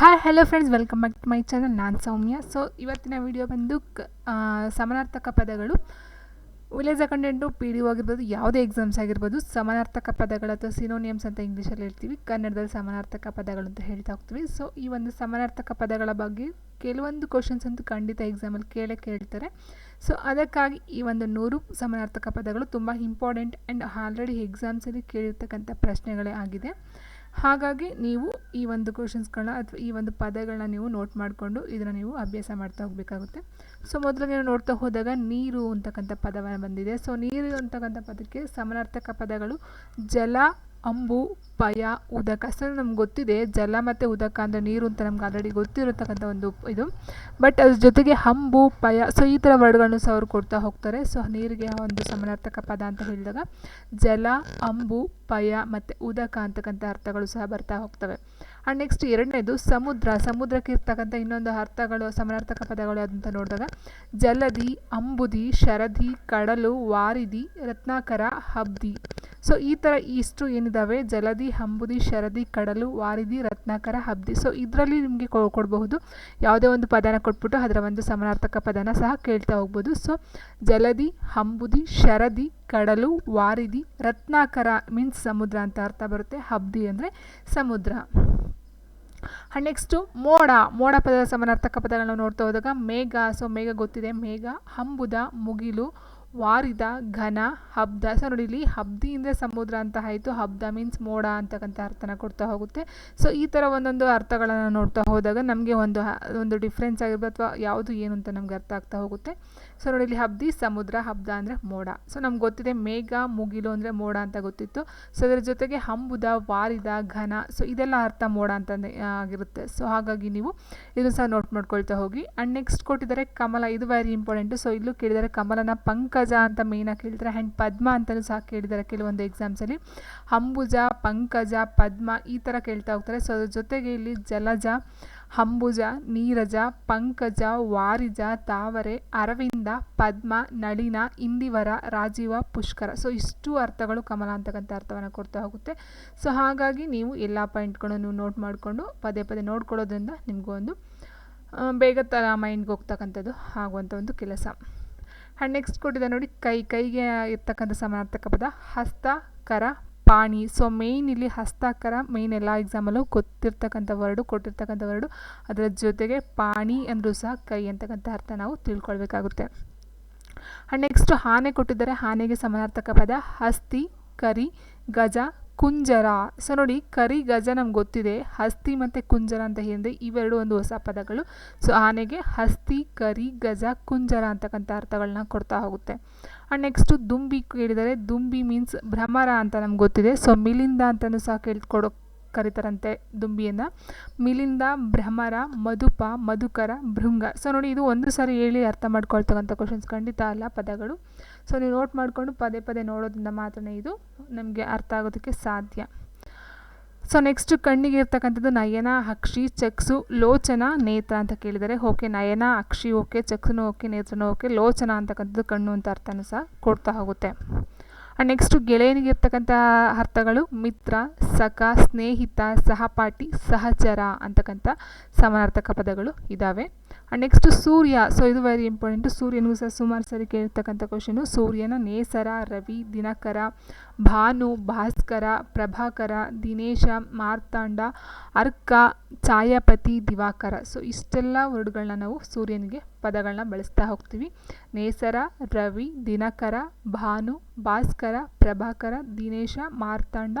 Hi hello friends welcome back to my channel ನಾನು ಸೌಮ್ಯ. So ಇವತ್ತಿನ video ಬಂದು ಕ ಸಮಾನಾರ್ಥಕ ಪದಗಳು. ವಿಲೇಜ್ ಅಕೌಂಟೆಂಟು ಪಿ ಡಿ ಆಗಿರ್ಬೋದು, ಯಾವುದೇ ಎಕ್ಸಾಮ್ಸ್ ಆಗಿರ್ಬೋದು, ಸಮಾನಾರ್ಥಕ ಪದಗಳು ಅಥವಾ ಸಿನೋನಿಯಮ್ಸ್ ಅಂತ ಇಂಗ್ಲೀಷಲ್ಲಿ ಹೇಳ್ತೀವಿ. ಕನ್ನಡದಲ್ಲಿ ಸಮಾನಾರ್ಥಕ ಪದಗಳು ಅಂತ ಹೇಳ್ತಾ ಹೋಗ್ತೀವಿ. ಸೊ ಈ ಒಂದು ಸಮಾನಾರ್ಥಕ ಪದಗಳ ಬಗ್ಗೆ ಕೆಲವೊಂದು ಕ್ವಶನ್ಸ್ ಅಂತೂ ಖಂಡಿತ ಎಕ್ಸಾಮಲ್ಲಿ ಕೇಳೇ ಕೇಳ್ತಾರೆ. ಸೊ ಅದಕ್ಕಾಗಿ ಈ ಒಂದು ನೂರು ಸಮಾನಾರ್ಥಕ ಪದಗಳು ತುಂಬ ಇಂಪಾರ್ಟೆಂಟ್ ಆ್ಯಂಡ್ ಆಲ್ರೆಡಿ ಎಕ್ಸಾಮ್ಸಲ್ಲಿ ಕೇಳಿರ್ತಕ್ಕಂಥ ಪ್ರಶ್ನೆಗಳೇ ಆಗಿದೆ. ಹಾಗಾಗಿ ನೀವು ಈ ಒಂದು ಕ್ವಶನ್ಸ್ಗಳನ್ನ ಅಥವಾ ಈ ಒಂದು ಪದಗಳನ್ನ ನೀವು ನೋಟ್ ಮಾಡಿಕೊಂಡು ಇದನ್ನು ನೀವು ಅಭ್ಯಾಸ ಮಾಡ್ತಾ ಹೋಗಬೇಕಾಗುತ್ತೆ. ಸೊ ಮೊದಲು ನೀವು ನೋಡ್ತಾ ಹೋದಾಗ ನೀರು ಅಂತಕ್ಕಂಥ ಪದವನ್ನು ಬಂದಿದೆ. ಸೊ ನೀರು ಅಂತಕ್ಕಂಥ ಪದಕ್ಕೆ ಸಮನಾರ್ಥಕ ಪದಗಳು ಜಲ ಅಂಬು, ಪಯ, ಉದಕ. ಅಸಲು ನಮ್ಗೆ ಗೊತ್ತಿದೆ, ಜಲ ಮತ್ತು ಉದಕ ಅಂದರೆ ನೀರು ಅಂತ ನಮ್ಗೆ ಆಲ್ರೆಡಿ ಗೊತ್ತಿರತಕ್ಕಂಥ ಒಂದು ಇದು. ಬಟ್ ಅದ್ರ ಜೊತೆಗೆ ಹಂಬು, ಪಯ ಸೊ ಈ ಥರ ವರ್ಡ್ಗಳನ್ನು ಸಹ ಅವ್ರು ಕೊಡ್ತಾ ಹೋಗ್ತಾರೆ. ಸೊ ನೀರಿಗೆ ಒಂದು ಸಮನಾರ್ಥಕ ಪದ ಅಂತ ಹೇಳಿದಾಗ ಜಲ, ಅಂಬು, ಪಯ ಮತ್ತು ಉದಕ ಅಂತಕ್ಕಂಥ ಅರ್ಥಗಳು ಸಹ ಬರ್ತಾ ಹೋಗ್ತವೆ. ಆ್ಯಂಡ್ ನೆಕ್ಸ್ಟ್ ಎರಡನೇದು ಸಮುದ್ರ. ಸಮುದ್ರಕ್ಕೆ ಇರ್ತಕ್ಕಂಥ ಇನ್ನೊಂದು ಅರ್ಥಗಳು, ಸಮನಾರ್ಥಕ ಪದಗಳು ಅಂತ ನೋಡಿದಾಗ ಜಲಧಿ ಅಂಬುದಿ, ಶರದಿ, ಕಡಲು, ವಾರಿದಿ, ರತ್ನಾಕರ, ಹಬ್ದಿ. ಸೊ ಈ ಥರ ಇಷ್ಟು ಏನಿದಾವೆ? ಜಲಧಿ ಹಂಬುದಿ ಶರದಿ, ಕಡಲು, ವಾರಿದಿ, ರತ್ನಾಕರ, ಹಬ್ದಿ. ಸೊ ಇದರಲ್ಲಿ ನಿಮಗೆ ಕೊಡಬಹುದು. ಯಾವುದೇ ಒಂದು ಪದನ ಕೊಟ್ಬಿಟ್ಟು ಅದರ ಒಂದು ಸಮನಾರ್ಥಕ ಪದನ ಸಹ ಕೇಳ್ತಾ ಹೋಗ್ಬೋದು. ಸೊ ಜಲಧಿ ಹಂಬುದಿ ಶರದಿ, ಕಡಲು, ವಾರಿದಿ, ರತ್ನಾಕರ ಮೀನ್ಸ್ ಸಮುದ್ರ ಅಂತ ಅರ್ಥ ಬರುತ್ತೆ. ಹಬ್ದಿ ಅಂದರೆ ಸಮುದ್ರ. ನೆಕ್ಸ್ಟು ಮೋಡ. ಮೋಡ ಪದದ ಸಮಾನಾರ್ಥಕ ಪದಗಳನ್ನು ನೋಡ್ತಾ ಹೋದಾಗ ಮೇಘ ಸೊ ಮೇಘ ಗೊತ್ತಿದೆ. ಮೇಘ, ಹಂಬುದ, ಮುಗಿಲು, ವಾರಿದ, ಘನ, ಹಬ್ದ. ಸೊ ನೋಡಿ, ಇಲ್ಲಿ ಹಬ್ದಿ ಅಂದರೆ ಸಮುದ್ರ ಅಂತ ಆಯಿತು. ಹಬ್ದ ಮೀನ್ಸ್ ಮೋಡ ಅಂತಕ್ಕಂಥ ಅರ್ಥನ ಕೊಡ್ತಾ ಹೋಗುತ್ತೆ. ಸೊ ಈ ಥರ ಒಂದೊಂದು ಅರ್ಥಗಳನ್ನು ನೋಡ್ತಾ ಹೋದಾಗ ನಮಗೆ ಒಂದು ಒಂದು ಡಿಫ್ರೆನ್ಸ್ ಆಗಿರ್ಬೋದು ಅಥವಾ ಯಾವುದು ಏನು ಅಂತ ನಮ್ಗೆ ಅರ್ಥ ಆಗ್ತಾ ಹೋಗುತ್ತೆ. ಸೊ ನೋಡಿ, ಇಲ್ಲಿ ಹಬ್ದಿ, ಸಮುದ್ರ, ಹಬ್ದ ಅಂದರೆ ಮೋಡ. ಸೊ ನಮ್ಗೆ ಗೊತ್ತಿದೆ ಮೇಘ, ಮುಗಿಲು ಅಂದರೆ ಮೋಡ ಅಂತ ಗೊತ್ತಿತ್ತು. ಸೊ ಅದರ ಜೊತೆಗೆ ಹಂಬುದ, ವಾರಿದ, ಘನ. ಸೊ ಇದೆಲ್ಲ ಅರ್ಥ ಮೋಡ ಅಂತ ಆಗಿರುತ್ತೆ. ಸೊ ಹಾಗಾಗಿ ನೀವು ಇದನ್ನು ಸಹ ನೋಟ್ ಮಾಡ್ಕೊಳ್ತಾ ಹೋಗಿ. ಆ್ಯಂಡ್ ನೆಕ್ಸ್ಟ್ ಕೊಟ್ಟಿದ್ದಾರೆ ಕಮಲ. ಇದು ವೆರಿ ಇಂಪಾರ್ಟೆಂಟು ಸೊ ಇಲ್ಲೂ ಕೇಳಿದ್ದಾರೆ, ಕಮಲನ ಪಂಕಜ ಅಂತ ಮೇಯ್ನಾಗಿ ಕೇಳ್ತಾರೆ. ಆ್ಯಂಡ್ ಪದ್ಮ ಅಂತಲೂ ಸಹ ಕೇಳಿದ್ದಾರೆ ಕೆಲವೊಂದು ಎಕ್ಸಾಮ್ಸಲ್ಲಿ ಹಂಬುಜ, ಪಂಕಜ, ಪದ್ಮ ಈ ಥರ ಕೇಳ್ತಾ ಹೋಗ್ತಾರೆ. ಸೊ ಅದ್ರ ಜೊತೆಗೆ ಇಲ್ಲಿ ಜಲಜ ಹಂಬುಜ, ನೀರಜ, ಪಂಕಜ, ವಾರಿಜ, ತಾವರೆ, ಅರವಿಂದ, ಪದ್ಮ, ನಳಿನ, ಇಂದಿವರ, ರಾಜೀವ, ಪುಷ್ಕರ. ಸೊ ಇಷ್ಟು ಅರ್ಥಗಳು ಕಮಲ ಅಂತಕ್ಕಂಥ ಅರ್ಥವನ್ನು ಕೊಡ್ತಾ ಹೋಗುತ್ತೆ. ಸೊ ಹಾಗಾಗಿ ನೀವು ಎಲ್ಲ ಪಾಯಿಂಟ್ಗಳನ್ನು ನೋಟ್ ಮಾಡಿಕೊಂಡು ಪದೇ ಪದೇ ನೋಡ್ಕೊಳ್ಳೋದ್ರಿಂದ ನಿಮಗೂ ಒಂದು ಬೇಗ ತ, ಮೈಂಡ್ಗೆ ಹೋಗ್ತಕ್ಕಂಥದ್ದು ಆಗುವಂಥ ಒಂದು ಕೆಲಸ. ಆ್ಯಂಡ್ ನೆಕ್ಸ್ಟ್ ಕೊಟ್ಟಿದೆ ನೋಡಿ, ಕೈ, ಕೈಗೆ ಇರ್ತಕ್ಕಂಥ ಸಮಾನಾರ್ಥಕ ಪದ, ಹಸ್ತ, ಕರ ಪಾಣಿ. ಸೊ ಮೇಯ್ನ್ ಇಲ್ಲಿ ಹಸ್ತಾಕರ ಮೇಯ್ನ್ ಎಲ್ಲ ಎಕ್ಸಾಮಲ್ಲೂ ಗೊತ್ತಿರ್ತಕ್ಕಂಥ ವರ್ಡು, ಕೊಟ್ಟಿರ್ತಕ್ಕಂಥ ವರ್ಡು. ಅದರ ಜೊತೆಗೆ ಪಾಣಿ ಅಂದರೂ ಸಹ ಕೈ ಅಂತಕ್ಕಂಥ ಅರ್ಥ ನಾವು ತಿಳ್ಕೊಳ್ಬೇಕಾಗುತ್ತೆ. ಆ್ಯಂಡ್ ನೆಕ್ಸ್ಟ್ ಆನೆ ಕೊಟ್ಟಿದ್ದಾರೆ. ಆನೆಗೆ ಸಮಾನಾರ್ಥಕ ಪದ ಹಸ್ತಿ, ಕರಿ, ಗಜ ಕುಂಜರ. ಸೊ ನೋಡಿ, ಕರಿ ಗಜ ನಮ್ಗೆ ಗೊತ್ತಿದೆ. ಹಸ್ತಿ ಮತ್ತು ಕುಂಜರ ಅಂತ ಹೇಳಿದ್ರೆ ಇವೆರಡು ಒಂದು ಹೊಸ ಪದಗಳು. ಸೊ, ಆನೆಗೆ ಹಸ್ತಿ, ಕರಿ, ಗಜ, ಕುಂಜರ ಅಂತಕ್ಕಂಥ ಅರ್ಥಗಳನ್ನ ಕೊಡ್ತಾ ಹೋಗುತ್ತೆ. ಆ್ಯಂಡ್ ನೆಕ್ಸ್ಟು ದುಂಬಿ ಕೇಳಿದರೆ, ದುಂಬಿ ಮೀನ್ಸ್ ಭ್ರಮರ ಅಂತ ನಮ್ಗೆ ಗೊತ್ತಿದೆ. ಸೊ, ಮಿಲಿಂದ ಅಂತಲೂ ಸಹ ಕೇಳ್ಕೊಡೋ ಕರೀತಾರಂತೆ ದುಂಬಿಯನ್ನು. ಮಿಲಿಂದ, ಭ್ರಮರ, ಮಧುಪ, ಮಧುಕರ, ಭೃಂಗ. ಸೊ ನೋಡಿ, ಇದು ಒಂದು ಸಾರಿ ಹೇಳಿ ಅರ್ಥ ಮಾಡ್ಕೊಳ್ತಕ್ಕಂಥ ಕ್ವಶನ್ಸ್ ಖಂಡಿತ ಅಲ್ಲ ಪದಗಳು. ಸೊ ನೀವು ನೋಟ್ ಮಾಡಿಕೊಂಡು ಪದೇ ಪದೇ ನೋಡೋದ್ರಿಂದ ಮಾತ್ರ ಇದು ನಮಗೆ ಅರ್ಥ ಆಗೋದಕ್ಕೆ ಸಾಧ್ಯ. ಸೊ ನೆಕ್ಸ್ಟ್ ಕಣ್ಣಿಗೆ ಇರ್ತಕ್ಕಂಥದ್ದು ನಯನ, ಅಕ್ಷಿ, ಚಕ್ಸು, ಲೋಚನ, ನೇತ್ರ ಅಂತ ಕೇಳಿದರೆ ಓಕೆ, ನಯನ, ಅಕ್ಷಿ ಓಕೆ, ಚಕ್ಸುನೂ ಓಕೆ, ನೇತ್ರನೂ ಓಕೆ, ಲೋಚನ ಅಂತಕ್ಕಂಥದ್ದು ಕಣ್ಣು ಅಂತ ಅರ್ಥನೂ ಸಹ ಕೊಡ್ತಾ ಹೋಗುತ್ತೆ. ಆ್ಯಂಡ್ ನೆಕ್ಸ್ಟು ಗೆಳೆಯನಿಗೆ ಇರ್ತಕ್ಕಂಥ ಅರ್ಥಗಳು ಮಿತ್ರ, ಸಖ, ಸ್ನೇಹಿತ, ಸಹಪಾಠಿ, ಸಹಚರ ಅಂತಕ್ಕಂಥ ಸಮಾನಾರ್ಥಕ ಪದಗಳು ಇದ್ದಾವೆ ನೆಕ್ಸ್ಟು ಸೂರ್ಯ ಸೊ ಇದು ವೆರಿ ಇಂಪಾರ್ಟೆಂಟು ಸೂರ್ಯನಿಗೂ ಸಹ ಸುಮಾರು ಸರಿ ಕೇಳಿರ್ತಕ್ಕಂಥ ಕ್ವಶನು ಸೂರ್ಯನ ನೇಸರ, ರವಿ, ದಿನಕರ, ಭಾನು, ಭಾಸ್ಕರ, ಪ್ರಭಾಕರ, ದಿನೇಶ, ಮಾರ್ತಾಂಡ, ಅರ್ಕ, ಛಾಯಾಪತಿ, ದಿವಾಕರ. ಸೊ ಇಷ್ಟೆಲ್ಲ ವರ್ಡ್ಗಳನ್ನ ನಾವು ಸೂರ್ಯನಿಗೆ ಪದಗಳನ್ನ ಬಳಸ್ತಾ ಹೋಗ್ತೀವಿ. ನೇಸರ, ರವಿ, ದಿನಕರ, ಭಾನು, ಭಾಸ್ಕರ, ಪ್ರಭಾಕರ, ದಿನೇಶ, ಮಾರ್ತಾಂಡ,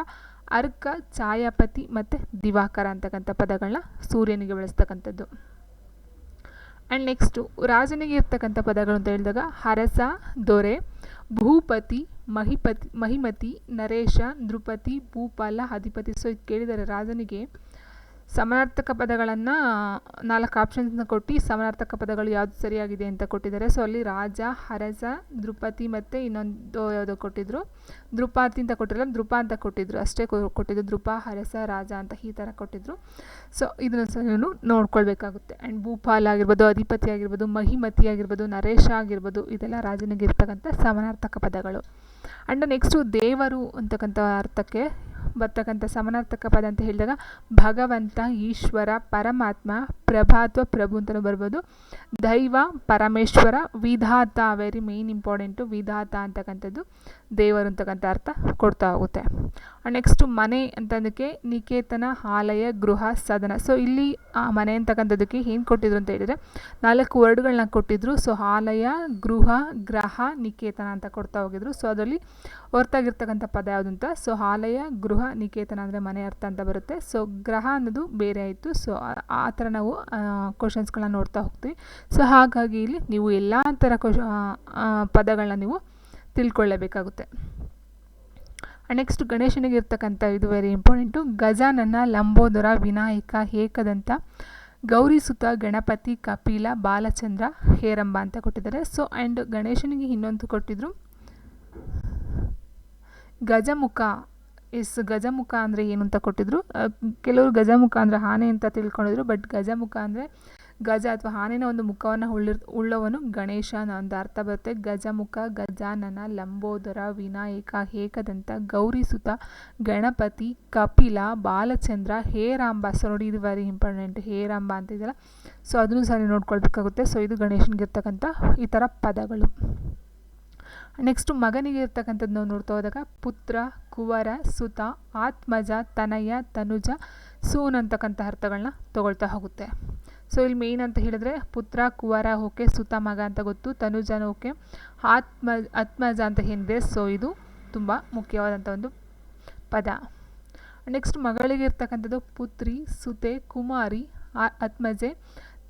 ಅರ್ಕ, ಛಾಯಾಪತಿ ಮತ್ತು ದಿವಾಕರ ಅಂತಕ್ಕಂಥ ಪದಗಳನ್ನ ಸೂರ್ಯನಿಗೆ ಬಳಸ್ತಕ್ಕಂಥದ್ದು. ಆ್ಯಂಡ್ ನೆಕ್ಸ್ಟು ರಾಜನಿಗೆ ಇರ್ತಕ್ಕಂಥ ಪದಗಳು ಅಂತ ಹೇಳಿದಾಗ ಹರಸ, ದೊರೆ, ಭೂಪತಿ, ಮಹಿಪತಿ, ಮಹಿಮತಿ, ನರೇಶ ನೃಪತಿ ಭೂಪಾಲ, ಅಧಿಪತಿ. ಸೊ ಇದು ಕೇಳಿದರೆ ರಾಜನಿಗೆ ಸಮಾನಾರ್ಥಕ ಪದಗಳನ್ನು ನಾಲ್ಕು ಆಪ್ಷನ್ಸ್ನ ಕೊಟ್ಟು ಸಮಾನಾರ್ಥಕ ಪದಗಳು ಯಾವುದು ಸರಿಯಾಗಿದೆ ಅಂತ ಕೊಟ್ಟಿದ್ದಾರೆ. ಸೊ ಅಲ್ಲಿ ರಾಜ ಹರಸ ದೃಪತಿ ಮತ್ತು ಇನ್ನೊಂದು ಯಾವುದೋ ಕೊಟ್ಟಿದ್ರು. ದೃಪಾತಿ ಅಂತ ಕೊಟ್ಟಿರಲ್ಲ ದೃಪ ಅಂತ ಕೊಟ್ಟಿದ್ರು. ಅಷ್ಟೇ ಕೊಟ್ಟಿದ್ದು ದೃಪ ಹರಸ ರಾಜ ಅಂತ ಈ ಥರ ಕೊಟ್ಟಿದ್ರು. ಸೊ ಇದನ್ನು ಸಹ ನೋಡ್ಕೊಳ್ಬೇಕಾಗುತ್ತೆ. ಆ್ಯಂಡ್ ಭೂಪಾಲ ಆಗಿರ್ಬೋದು, ಅಧಿಪತಿ ಆಗಿರ್ಬೋದು, ಮಹಿಮತಿ ಆಗಿರ್ಬೋದು, ನರೇಶ ಆಗಿರ್ಬೋದು, ಇದೆಲ್ಲ ರಾಜನಿಗೆ ಇರ್ತಕ್ಕಂಥ ಸಮಾನಾರ್ಥಕ ಪದಗಳು. ಆ್ಯಂಡ್ ನೆಕ್ಸ್ಟು ದೇವರು ಅಂತಕ್ಕಂಥ ಅರ್ಥಕ್ಕೆ ಬರ್ತಕ್ಕಂಥ ಸಮಾನಾರ್ಥಕ ಪದ ಅಂತ ಹೇಳಿದಾಗ ಭಗವಂತ ಈಶ್ವರ ಪರಮಾತ್ಮ ಪ್ರಭಾ ಅಥವಾ ಪ್ರಭು ಅಂತಲೂ ಬರ್ಬೋದು. ದೈವ, ಪರಮೇಶ್ವರ, ವಿಧಾತ ವೆರಿ ಮೇನ್ ಇಂಪಾರ್ಟೆಂಟು ವಿಧಾತ ಅಂತಕ್ಕಂಥದ್ದು ದೇವರು ಅಂತಕ್ಕಂಥ ಅರ್ಥ ಕೊಡ್ತಾ ಹೋಗುತ್ತೆ. ನೆಕ್ಸ್ಟು ಮನೆ ಅಂತಂದಕ್ಕೆ ನಿಕೇತನ, ಆಲಯ, ಗೃಹ, ಸದನ. ಸೊ ಇಲ್ಲಿ ಆ ಮನೆ ಅಂತಕ್ಕಂಥದ್ದಕ್ಕೆ ಏನು ಕೊಟ್ಟಿದ್ರು ಅಂತ ಹೇಳಿದರೆ ನಾಲ್ಕು ವರ್ಡ್ಗಳನ್ನ ಕೊಟ್ಟಿದ್ರು. ಸೊ ಆಲಯ, ಗೃಹ, ಗ್ರಹ, ನಿಕೇತನ ಅಂತ ಕೊಡ್ತಾ ಹೋಗಿದ್ರು. ಸೊ ಅದರಲ್ಲಿ ಹೊರತಾಗಿರ್ತಕ್ಕಂಥ ಪದ ಯಾವುದು ಅಂತ? ಸೊ ಆಲಯ, ಗೃಹ, ನಿಕೇತನ ಅಂದರೆ ಮನೆ ಅರ್ಥ ಅಂತ ಬರುತ್ತೆ. ಸೊ ಗ್ರಹ ಅನ್ನೋದು ಬೇರೆ ಆಯಿತು. ಸೊ ಆ ಥರ ನಾವು ಕ್ವಶನ್ಸ್ಗಳನ್ನ ನೋಡ್ತಾ ಹೋಗ್ತೀವಿ. ಸೊ ಹಾಗಾಗಿ ಇಲ್ಲಿ ನೀವು ಎಲ್ಲ ಥರ ಕ್ವಶ ಪದಗಳನ್ನ ನೀವು ತಿಳ್ಕೊಳ್ಳಬೇಕಾಗುತ್ತೆ. ನೆಕ್ಸ್ಟ್ ಗಣೇಶನಿಗೆ ಇರ್ತಕ್ಕಂಥ ಇದು ವೆರಿ ಇಂಪಾರ್ಟೆಂಟು ಗಜಾನನ ಲಂಬೋದರ ವಿನಾಯಕ ಏಕದಂತ ಗೌರಿಸುತ ಗಣಪತಿ ಕಪಿಲ ಬಾಲಚಂದ್ರ ಹೇರಂಬ ಅಂತ ಕೊಟ್ಟಿದ್ದಾರೆ. ಸೊ ಆ್ಯಂಡ್ ಗಣೇಶನಿಗೆ ಇನ್ನೊಂದು ಕೊಟ್ಟಿದ್ರು ಗಜಮುಖ ಎಸ್ ಗಜಮುಖ ಅಂದರೆ ಏನು ಅಂತ ಕೊಟ್ಟಿದ್ರು. ಕೆಲವರು ಗಜಮುಖ ಅಂದರೆ ಆನೆ ಅಂತ ತಿಳ್ಕೊಂಡಿದ್ರು, ಬಟ್ ಗಜಮುಖ ಅಂದರೆ ಗಜ ಅಥವಾ ಆನೆನ ಒಂದು ಮುಖವನ್ನು ಉಳ್ಳಿರ್ ಉಳ್ಳವನು ಗಣೇಶ ಅಂತ ಅರ್ಥ ಬರುತ್ತೆ. ಗಜಮುಖ, ಗಜಾನನ, ಲಂಬೋದರ, ವಿನಾಯಕ, ಏಕದಂತ, ಗೌರಿಸುತ, ಗಣಪತಿ, ಕಪಿಲ, ಬಾಲಚಂದ್ರ ಹೇರಾಂಬ ಸೊ ನೋಡಿ ಇದು ವೆರಿ ಇಂಪಾರ್ಟೆಂಟ್ ಹೇ ರಾಂಬ ಅಂತ ಇದೆಯಲ್ಲ. ಸೊ ಅದನ್ನು ಸರಿ ನೋಡ್ಕೊಳ್ಬೇಕಾಗುತ್ತೆ. ಸೊ ಇದು ಗಣೇಶನಿಗೆ ಇರ್ತಕ್ಕಂಥ ಈ ಥರ ಪದಗಳು. ನೆಕ್ಸ್ಟು ಮಗನಿಗೆ ಇರ್ತಕ್ಕಂಥದ್ದು ನಾವು ನೋಡ್ತಾ ಹೋದಾಗ ಪುತ್ರ, ಕುವರ, ಸುತ, ಆತ್ಮಜ, ತನಯ, ತನುಜ, ಸೂನ್ ಅಂತಕ್ಕಂಥ ಅರ್ಥಗಳನ್ನ ತಗೊಳ್ತಾ ಹೋಗುತ್ತೆ. ಸೊ ಇಲ್ಲಿ ಮೇಯ್ನ್ ಅಂತ ಹೇಳಿದ್ರೆ ಪುತ್ರ, ಕುವರ ಓಕೆ, ಸುತ ಮಗ ಅಂತ ಗೊತ್ತು, ತನುಜನ ಓಕೆ, ಆತ್ಮ, ಆತ್ಮಜ ಅಂತ ಏನಿದೆ ಸೊ ಇದು ತುಂಬ ಮುಖ್ಯವಾದಂಥ ಒಂದು ಪದ. ನೆಕ್ಸ್ಟ್ ಮಗಳಿಗೆ ಇರ್ತಕ್ಕಂಥದ್ದು ಪುತ್ರಿ, ಸುತೆ, ಕುಮಾರಿ ಆತ್ಮಜೆ,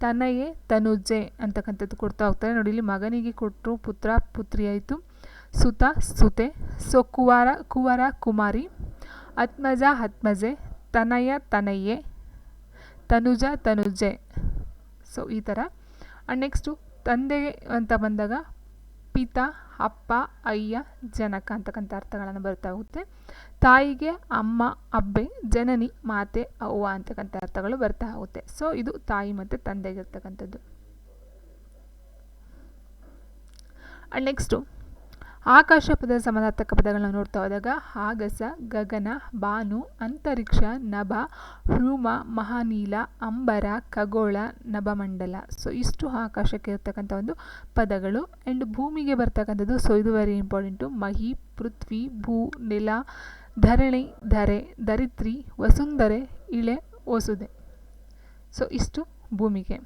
ತನಯೇ, ತನುಜೆ ಅಂತಕ್ಕಂಥದ್ದು ಕೊಡ್ತಾ ಹೋಗ್ತಾರೆ. ನೋಡಿ, ಇಲ್ಲಿ ಮಗನಿಗೆ ಕೊಟ್ಟರು ಪುತ್ರ, ಪುತ್ರಿ ಆಯಿತು. ಸುತ, ಸುತೆ ಸೊ ಕುವಾರ ಕುವರ ಕುಮಾರಿ, ಆತ್ಮಜ, ಆತ್ಮಜೆ, ತನಯ, ತನಯ್ಯೆ, ತನುಜ, ತನುಜೆ. ಸೊ ಈ ಥರ ಆ್ಯಂಡ್ ನೆಕ್ಸ್ಟು ತಂದೆ ಅಂತ ಬಂದಾಗ ಪಿತ, ಅಪ್ಪ, ಅಯ್ಯ, ಜನಕ ಅಂತಕ್ಕಂಥ ಅರ್ಥಗಳನ್ನು ಬರ್ತಾ ಹೋಗುತ್ತೆ. ತಾಯಿಗೆ ಅಮ್ಮ, ಅಬ್ಬೆ, ಜನನಿ, ಮಾತೆ, ಅವ್ವ ಅಂತಕ್ಕಂಥ ಅರ್ಥಗಳು ಬರ್ತಾ ಹೋಗುತ್ತೆ. ಸೊ ಇದು ತಾಯಿ ಮತ್ತು ತಂದೆಗಿರ್ತಕ್ಕಂಥದ್ದು ಆ್ಯಂಡ್ ನೆಕ್ಸ್ಟು ಆಕಾಶ ಪದ ಸಮಾನಾರ್ಥಕ ಪದಗಳನ್ನು ನೋಡ್ತಾ ಹೋದಾಗ ಆಗಸ ಗಗನ, ಬಾನು, ಅಂತರಿಕ್ಷ, ನಭ, ಹ್ರೂಮ, ಮಹಾನೀಲ, ಅಂಬರ, ಖಗೋಳ, ನಭಮಂಡಲ. ಸೊ ಇಷ್ಟು ಆಕಾಶಕ್ಕೆ ಇರ್ತಕ್ಕಂಥ ಒಂದು ಪದಗಳು. ಆ್ಯಂಡ್ ಭೂಮಿಗೆ ಬರ್ತಕ್ಕಂಥದ್ದು ಸೊ ಇದು ವೆರಿ ಇಂಪಾರ್ಟೆಂಟು ಮಹಿ, ಪೃಥ್ವಿ, ಭೂ, ನೆಲ, ಧರಣಿ, ಧರೆ ಧರಿತ್ರಿ ವಸುಂಧರೆ, ಇಳೆ ಒಸುದೆ ಸೊ ಇಷ್ಟು ಭೂಮಿಗೆ.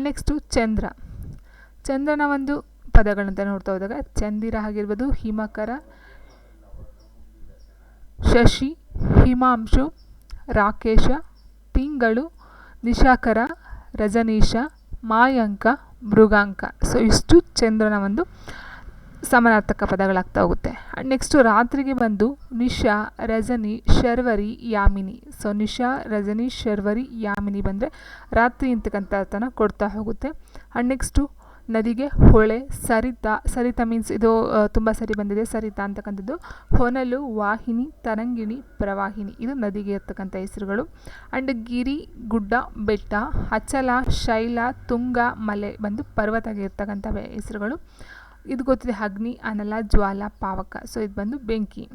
ನೆಕ್ಸ್ಟು ಚಂದ್ರ. ಚಂದ್ರನ ಒಂದು ಪದಗಳಂತ ನೋಡ್ತಾ ಹೋದಾಗ, ಚಂದಿರ ಆಗಿರ್ಬೋದು ಹಿಮಕರ, ಶಶಿ, ಹಿಮಾಂಶು, ರಾಕೇಶ ತಿಂಗಳು ನಿಶಾಕರ, ರಜನೀಶ, ಮಾಯಾಂಕ, ಮೃಗಾಂಕ. ಸೊ ಇಷ್ಟು ಚಂದ್ರನ ಒಂದು ಸಮಾನಾರ್ಥಕ ಪದಗಳಾಗ್ತಾ ಹೋಗುತ್ತೆ. ನೆಕ್ಸ್ಟು ರಾತ್ರಿಗೆ ಬಂದು ನಿಶಾ, ರಜನಿ, ಶರ್ವರಿ, ಯಾಮಿನಿ. ಸೊ ನಿಶಾ, ರಜನಿ, ಶರ್ವರಿ, ಯಾಮಿನಿ ಬಂದರೆ ರಾತ್ರಿ ಅಂತಕ್ಕಂಥ ಅರ್ಥನ ಕೊಡ್ತಾ ಹೋಗುತ್ತೆ. ಆ್ಯಂಡ್ ನೆಕ್ಸ್ಟು ನದಿಗೆ ಹೊಳೆ, ಸರಿತ ಸರಿತ ಮೀನ್ಸ್ ಇದು ತುಂಬ ಸರಿ ಬಂದಿದೆ, ಸರಿತ ಅಂತಕ್ಕಂಥದ್ದು. ಹೊನಲು, ವಾಹಿನಿ, ತರಂಗಿಣಿ, ಪ್ರವಾಹಿನಿ, ಇದು ನದಿಗೆ ಇರ್ತಕ್ಕಂಥ ಹೆಸರುಗಳು. ಆ್ಯಂಡ್ ಗಿರಿ, ಗುಡ್ಡ, ಬೆಟ್ಟ, ಅಚಲ, ಶೈಲ, ತುಂಗ, ಮಲೆ ಬಂದು ಪರ್ವತಗೆ ಇರ್ತಕ್ಕಂಥ ಹೆಸರುಗಳು. ಇದು ಗೊತ್ತಿದೆ ಅಗ್ನಿ, ಅನಲ, ಜ್ವಾಲ, ಪಾವಕ. ಸೊ ಇದು ಬಂದು ಬೆಂಕಿ.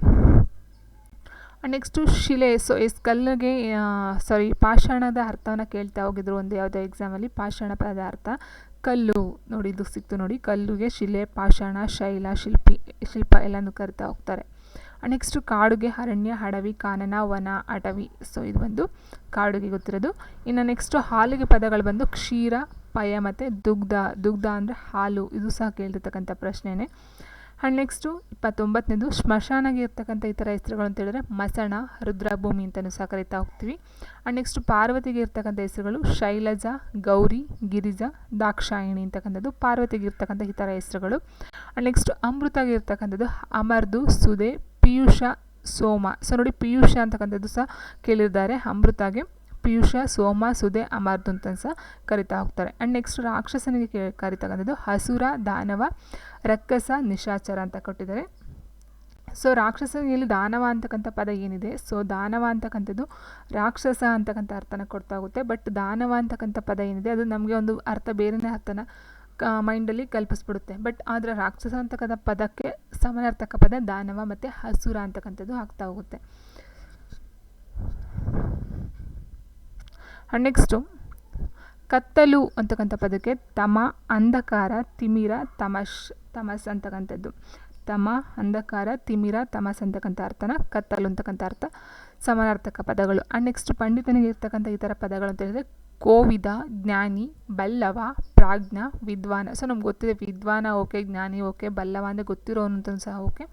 ನೆಕ್ಸ್ಟು ಶಿಲೆ ಸೊ ಎಸ್ ಕಲ್ಲಿಗೆ ಸಾರಿ ಪಾಷಾಣದ ಅರ್ಥವನ್ನು ಕೇಳ್ತಾ ಹೋಗಿದ್ರು ಒಂದು ಯಾವುದೋ ಎಕ್ಸಾಮಲ್ಲಿ ಪಾಷಾಣ ಪದ ಅರ್ಥ. ಕಲ್ಲು ನೋಡಿ, ಇದು ಸಿಕ್ತು ನೋಡಿ. ಕಲ್ಲುಗೆ ಶಿಲೆ, ಪಾಷಾಣ, ಶೈಲ, ಶಿಲ್ಪಿ, ಶಿಲ್ಪ ಎಲ್ಲನೂ ಕರಿತಾ ಹೋಗ್ತಾರೆ. ನೆಕ್ಸ್ಟು ಕಾಡುಗೆ ಅರಣ್ಯ ಅಡವಿ ಕಾನನ, ವನ, ಅಟವಿ. ಸೊ ಇದು ಬಂದು ಕಾಡುಗೆ ಗೊತ್ತಿರೋದು. ಇನ್ನು ನೆಕ್ಸ್ಟು ಹಾಲಿಗೆ ಪದಗಳು ಬಂದು ಕ್ಷೀರ, ಪಯ ಮತ್ತು ದುಗ್ಧ. ದುಗ್ಧ ಅಂದರೆ ಹಾಲು. ಇದು ಸಹ ಕೇಳಿರ್ತಕ್ಕಂಥ ಪ್ರಶ್ನೆನೇ. ಆ್ಯಂಡ್ ನೆಕ್ಸ್ಟು ಇಪ್ಪತ್ತೊಂಬತ್ತನೇದು ಸ್ಮಶಾನಗೆ ಇರ್ತಕ್ಕಂಥ ಈ ಥರ ಹೆಸರುಗಳು ಅಂತ ಹೇಳಿದ್ರೆ ಮಸಣ, ರುದ್ರಭೂಮಿ ಅಂತಲೂ ಸಹ ಕರಿತಾ ಹೋಗ್ತೀವಿ. ಆ್ಯಂಡ್ ನೆಕ್ಸ್ಟು ಪಾರ್ವತಿಗೆ ಇರ್ತಕ್ಕಂಥ ಹೆಸರುಗಳು ಶೈಲಜ, ಗೌರಿ, ಗಿರಿಜ, ದಾಕ್ಷಾಯಿಣಿ ಅಂತಕ್ಕಂಥದ್ದು ಪಾರ್ವತಿಗೆ ಇರ್ತಕ್ಕಂಥ ಈ ಥರ ಹೆಸರುಗಳು ಆ್ಯಂಡ್ ನೆಕ್ಸ್ಟು ಅಮೃತಗೆ ಇರ್ತಕ್ಕಂಥದ್ದು ಅಮರ್ದು, ಸುದೆ, ಪಿಯೂಷ, ಸೋಮ. ಸೊ ನೋಡಿ ಪಿಯೂಷ ಅಂತಕ್ಕಂಥದ್ದು ಸಹ ಕೇಳಿದ್ದಾರೆ ಅಮೃತಗೆ. ಪಿಯೂಷ, ಸೋಮ ಸುದೆ ಅಮರ್ದು ಅಂತ ಸಹ ಕರಿತಾ ಹೋಗ್ತಾರೆ. ಆ್ಯಂಡ್ ನೆಕ್ಸ್ಟ್ ರಾಕ್ಷಸನಿಗೆ ಕೇ ಕರಿತಕ್ಕಂಥದ್ದು ಹಸುರ, ದಾನವ, ರಕ್ಕಸ, ನಿಶಾಚರ ಅಂತ ಕೊಟ್ಟಿದ್ದಾರೆ. ಸೊ ರಾಕ್ಷಸನಿಗೆ ದಾನವ ಅಂತಕ್ಕಂಥ ಪದ ಏನಿದೆ? ಸೊ ದಾನವ ಅಂತಕ್ಕಂಥದ್ದು ರಾಕ್ಷಸ ಅಂತಕ್ಕಂಥ ಅರ್ಥನ ಕೊಡ್ತಾ ಹೋಗುತ್ತೆ. ಬಟ್ ದಾನವ ಅಂತಕ್ಕಂಥ ಪದ ಏನಿದೆ? ಅದು ನಮಗೆ ಒಂದು ಅರ್ಥ ಬೇರೆಯೇ ಅರ್ಥನ ಕ, ಮೈಂಡಲ್ಲಿ ಕಲ್ಪಿಸ್ಬಿಡುತ್ತೆ. ಬಟ್ ಆದರೆ ರಾಕ್ಷಸ ಅಂತಕ್ಕಂಥ ಪದಕ್ಕೆ ಸಮನಾರ್ಥಕ ಪದ ದಾನವ ಮತ್ತು ಹಸುರ ಅಂತಕ್ಕಂಥದ್ದು ಆಗ್ತಾ ಹೋಗುತ್ತೆ. ನೆಕ್ಸ್ಟು ಕತ್ತಲು ಅಂತಕ್ಕಂಥ ಪದಕ್ಕೆ ತಮ, ಅಂಧಕಾರ, ತಿಮಿರ, ತಮಶ್, ತಮಸ್ ಅಂತಕ್ಕಂಥದ್ದು. ತಮ, ಅಂಧಕಾರ, ತಿಮಿರ, ತಮಸ್ ಅಂತಕ್ಕಂಥ ಅರ್ಥನ ಕತ್ತಲು ಅಂತಕ್ಕಂಥ ಅರ್ಥ, ಸಮಾನಾರ್ಥಕ ಪದಗಳು. ಆ್ಯಂಡ್ ನೆಕ್ಸ್ಟ್ ಪಂಡಿತನಿಗೆ ಇರ್ತಕ್ಕಂಥ ಈ ಥರ ಪದಗಳು ಅಂತ ಹೇಳಿದ್ರೆ ಕೋವಿದ ಜ್ಞಾನಿ, ಬಲ್ಲವ, ಪ್ರಾಜ್ಞ, ವಿದ್ವಾನ. ಸೊ ನಮ್ಗೆ ಗೊತ್ತಿದೆ ವಿದ್ವಾನ ಓಕೆ ಜ್ಞಾನಿ ಓಕೆ ಬಲ್ಲವ ಅಂದರೆ ಗೊತ್ತಿರೋನು ಸಹ ಓಕೆ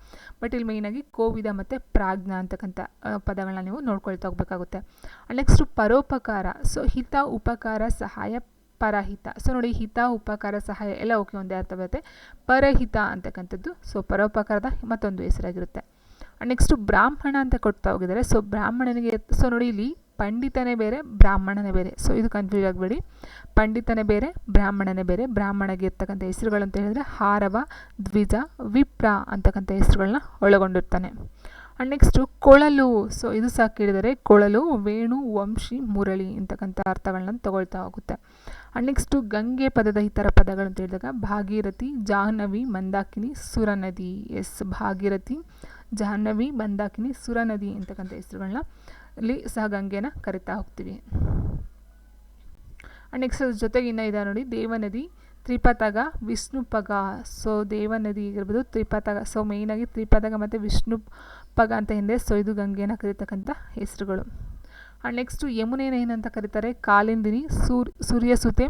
ಬಟ್ ಇಲ್ಲಿ ಮೇಯ್ನಾಗಿ ಕೋವಿದ ಮತ್ತು ಪ್ರಾಜ್ಞ ಅಂತಕ್ಕಂಥ ಪದಗಳನ್ನ ನೀವು ನೋಡ್ಕೊಳ್ತಾ ಹೋಗ್ಬೇಕಾಗುತ್ತೆ. ನೆಕ್ಸ್ಟು ಪರೋಪಕಾರ. ಸೊ ಹಿತ, ಉಪಕಾರ, ಸಹಾಯ, ಪರಹಿತ. ಸೊ ನೋಡಿ ಹಿತ, ಉಪಕಾರ, ಸಹಾಯ ಎಲ್ಲ ಓಕೆ ಒಂದೇ ಅರ್ಥ ಬರುತ್ತೆ. ಪರಹಿತ ಅಂತಕ್ಕಂಥದ್ದು ಸೊ ಪರೋಪಕಾರದ ಮತ್ತೊಂದು ಹೆಸರಾಗಿರುತ್ತೆ. ನೆಕ್ಸ್ಟು ಬ್ರಾಹ್ಮಣ ಅಂತ ಕೊಡ್ತಾ ಹೋಗಿದ್ದಾರೆ. ಸೊ ಬ್ರಾಹ್ಮಣನಿಗೆ ಸೊ ನೋಡಿ ಇಲ್ಲಿ ಪಂಡಿತನೇ ಬೇರೆ, ಬ್ರಾಹ್ಮಣನೇ ಬೇರೆ. ಸೊ ಇದು ಕನ್ಫ್ಯೂಸ್ ಆಗಬೇಡಿ. ಪಂಡಿತನೇ ಬೇರೆ, ಬ್ರಾಹ್ಮಣನೇ ಬೇರೆ. ಬ್ರಾಹ್ಮಣಗೆ ಇರ್ತಕ್ಕಂಥ ಅಂತ ಹೇಳಿದ್ರೆ ಹಾರವ, ದ್ವಿಜ, ವಿಪ್ರ ಅಂತಕ್ಕಂಥ ಹೆಸರುಗಳನ್ನ ಒಳಗೊಂಡಿರ್ತಾನೆ. ಆ್ಯಂಡ್ ನೆಕ್ಸ್ಟು ಕೊಳಲು. ಸೊ ಇದು ಸಹ ಕೇಳಿದರೆ ಕೊಳಲು, ವೇಣು, ವಂಶಿ, ಮುರಳಿ ಅಂತಕ್ಕಂಥ ಅರ್ಥಗಳನ್ನ ತಗೊಳ್ತಾ ಹೋಗುತ್ತೆ. ಆ್ಯಂಡ್ ನೆಕ್ಸ್ಟು ಗಂಗೆ ಪದದ ಇತರ ಪದಗಳು ಅಂತ ಹೇಳಿದಾಗ ಭಾಗೀರಥಿ, ಜಾಹ್ನವಿ, ಮಂದಾಕಿನಿ, ಸುರನದಿ. ಎಸ್ ಭಾಗೀರಥಿ, ಜಾಹ್ನವಿ, ಮಂದಾಕಿನಿ, ಸುರನದಿ ಅಂತಕ್ಕಂಥ ಹೆಸರುಗಳನ್ನ ಇಲ್ಲಿ ಸಹ ಗಂಗೆನ ಕರಿತಾ ಹೋಗ್ತೀವಿ. ನೆಕ್ಸ್ಟ್ ಅದ್ರ ಜೊತೆಗೆ ಇನ್ನೂ ಇದೆ ನೋಡಿ, ದೇವನದಿ ತ್ರಿಪತಗ ವಿಷ್ಣುಪಗ. ಸೊ ದೇವನದಿ ಆಗಿರ್ಬೋದು ತ್ರಿಪತಗ ಸೊ ಮೇಯ್ನಾಗಿ ತ್ರಿಪತಗ ಮತ್ತು ವಿಷ್ಣು ಪಗ ಅಂತ ಹಿಂದೆ ಸೊ ಇದು ಗಂಗೆನ ಕರೀತಕ್ಕಂಥ ಹೆಸರುಗಳು. ಆ್ಯಂಡ್ ನೆಕ್ಸ್ಟು ಯಮುನೇನ ಏನಂತ ಕರೀತಾರೆ? ಕಾಲಿಂದಿನಿ, ಸೂರ್, ಸೂರ್ಯಸುತೆ,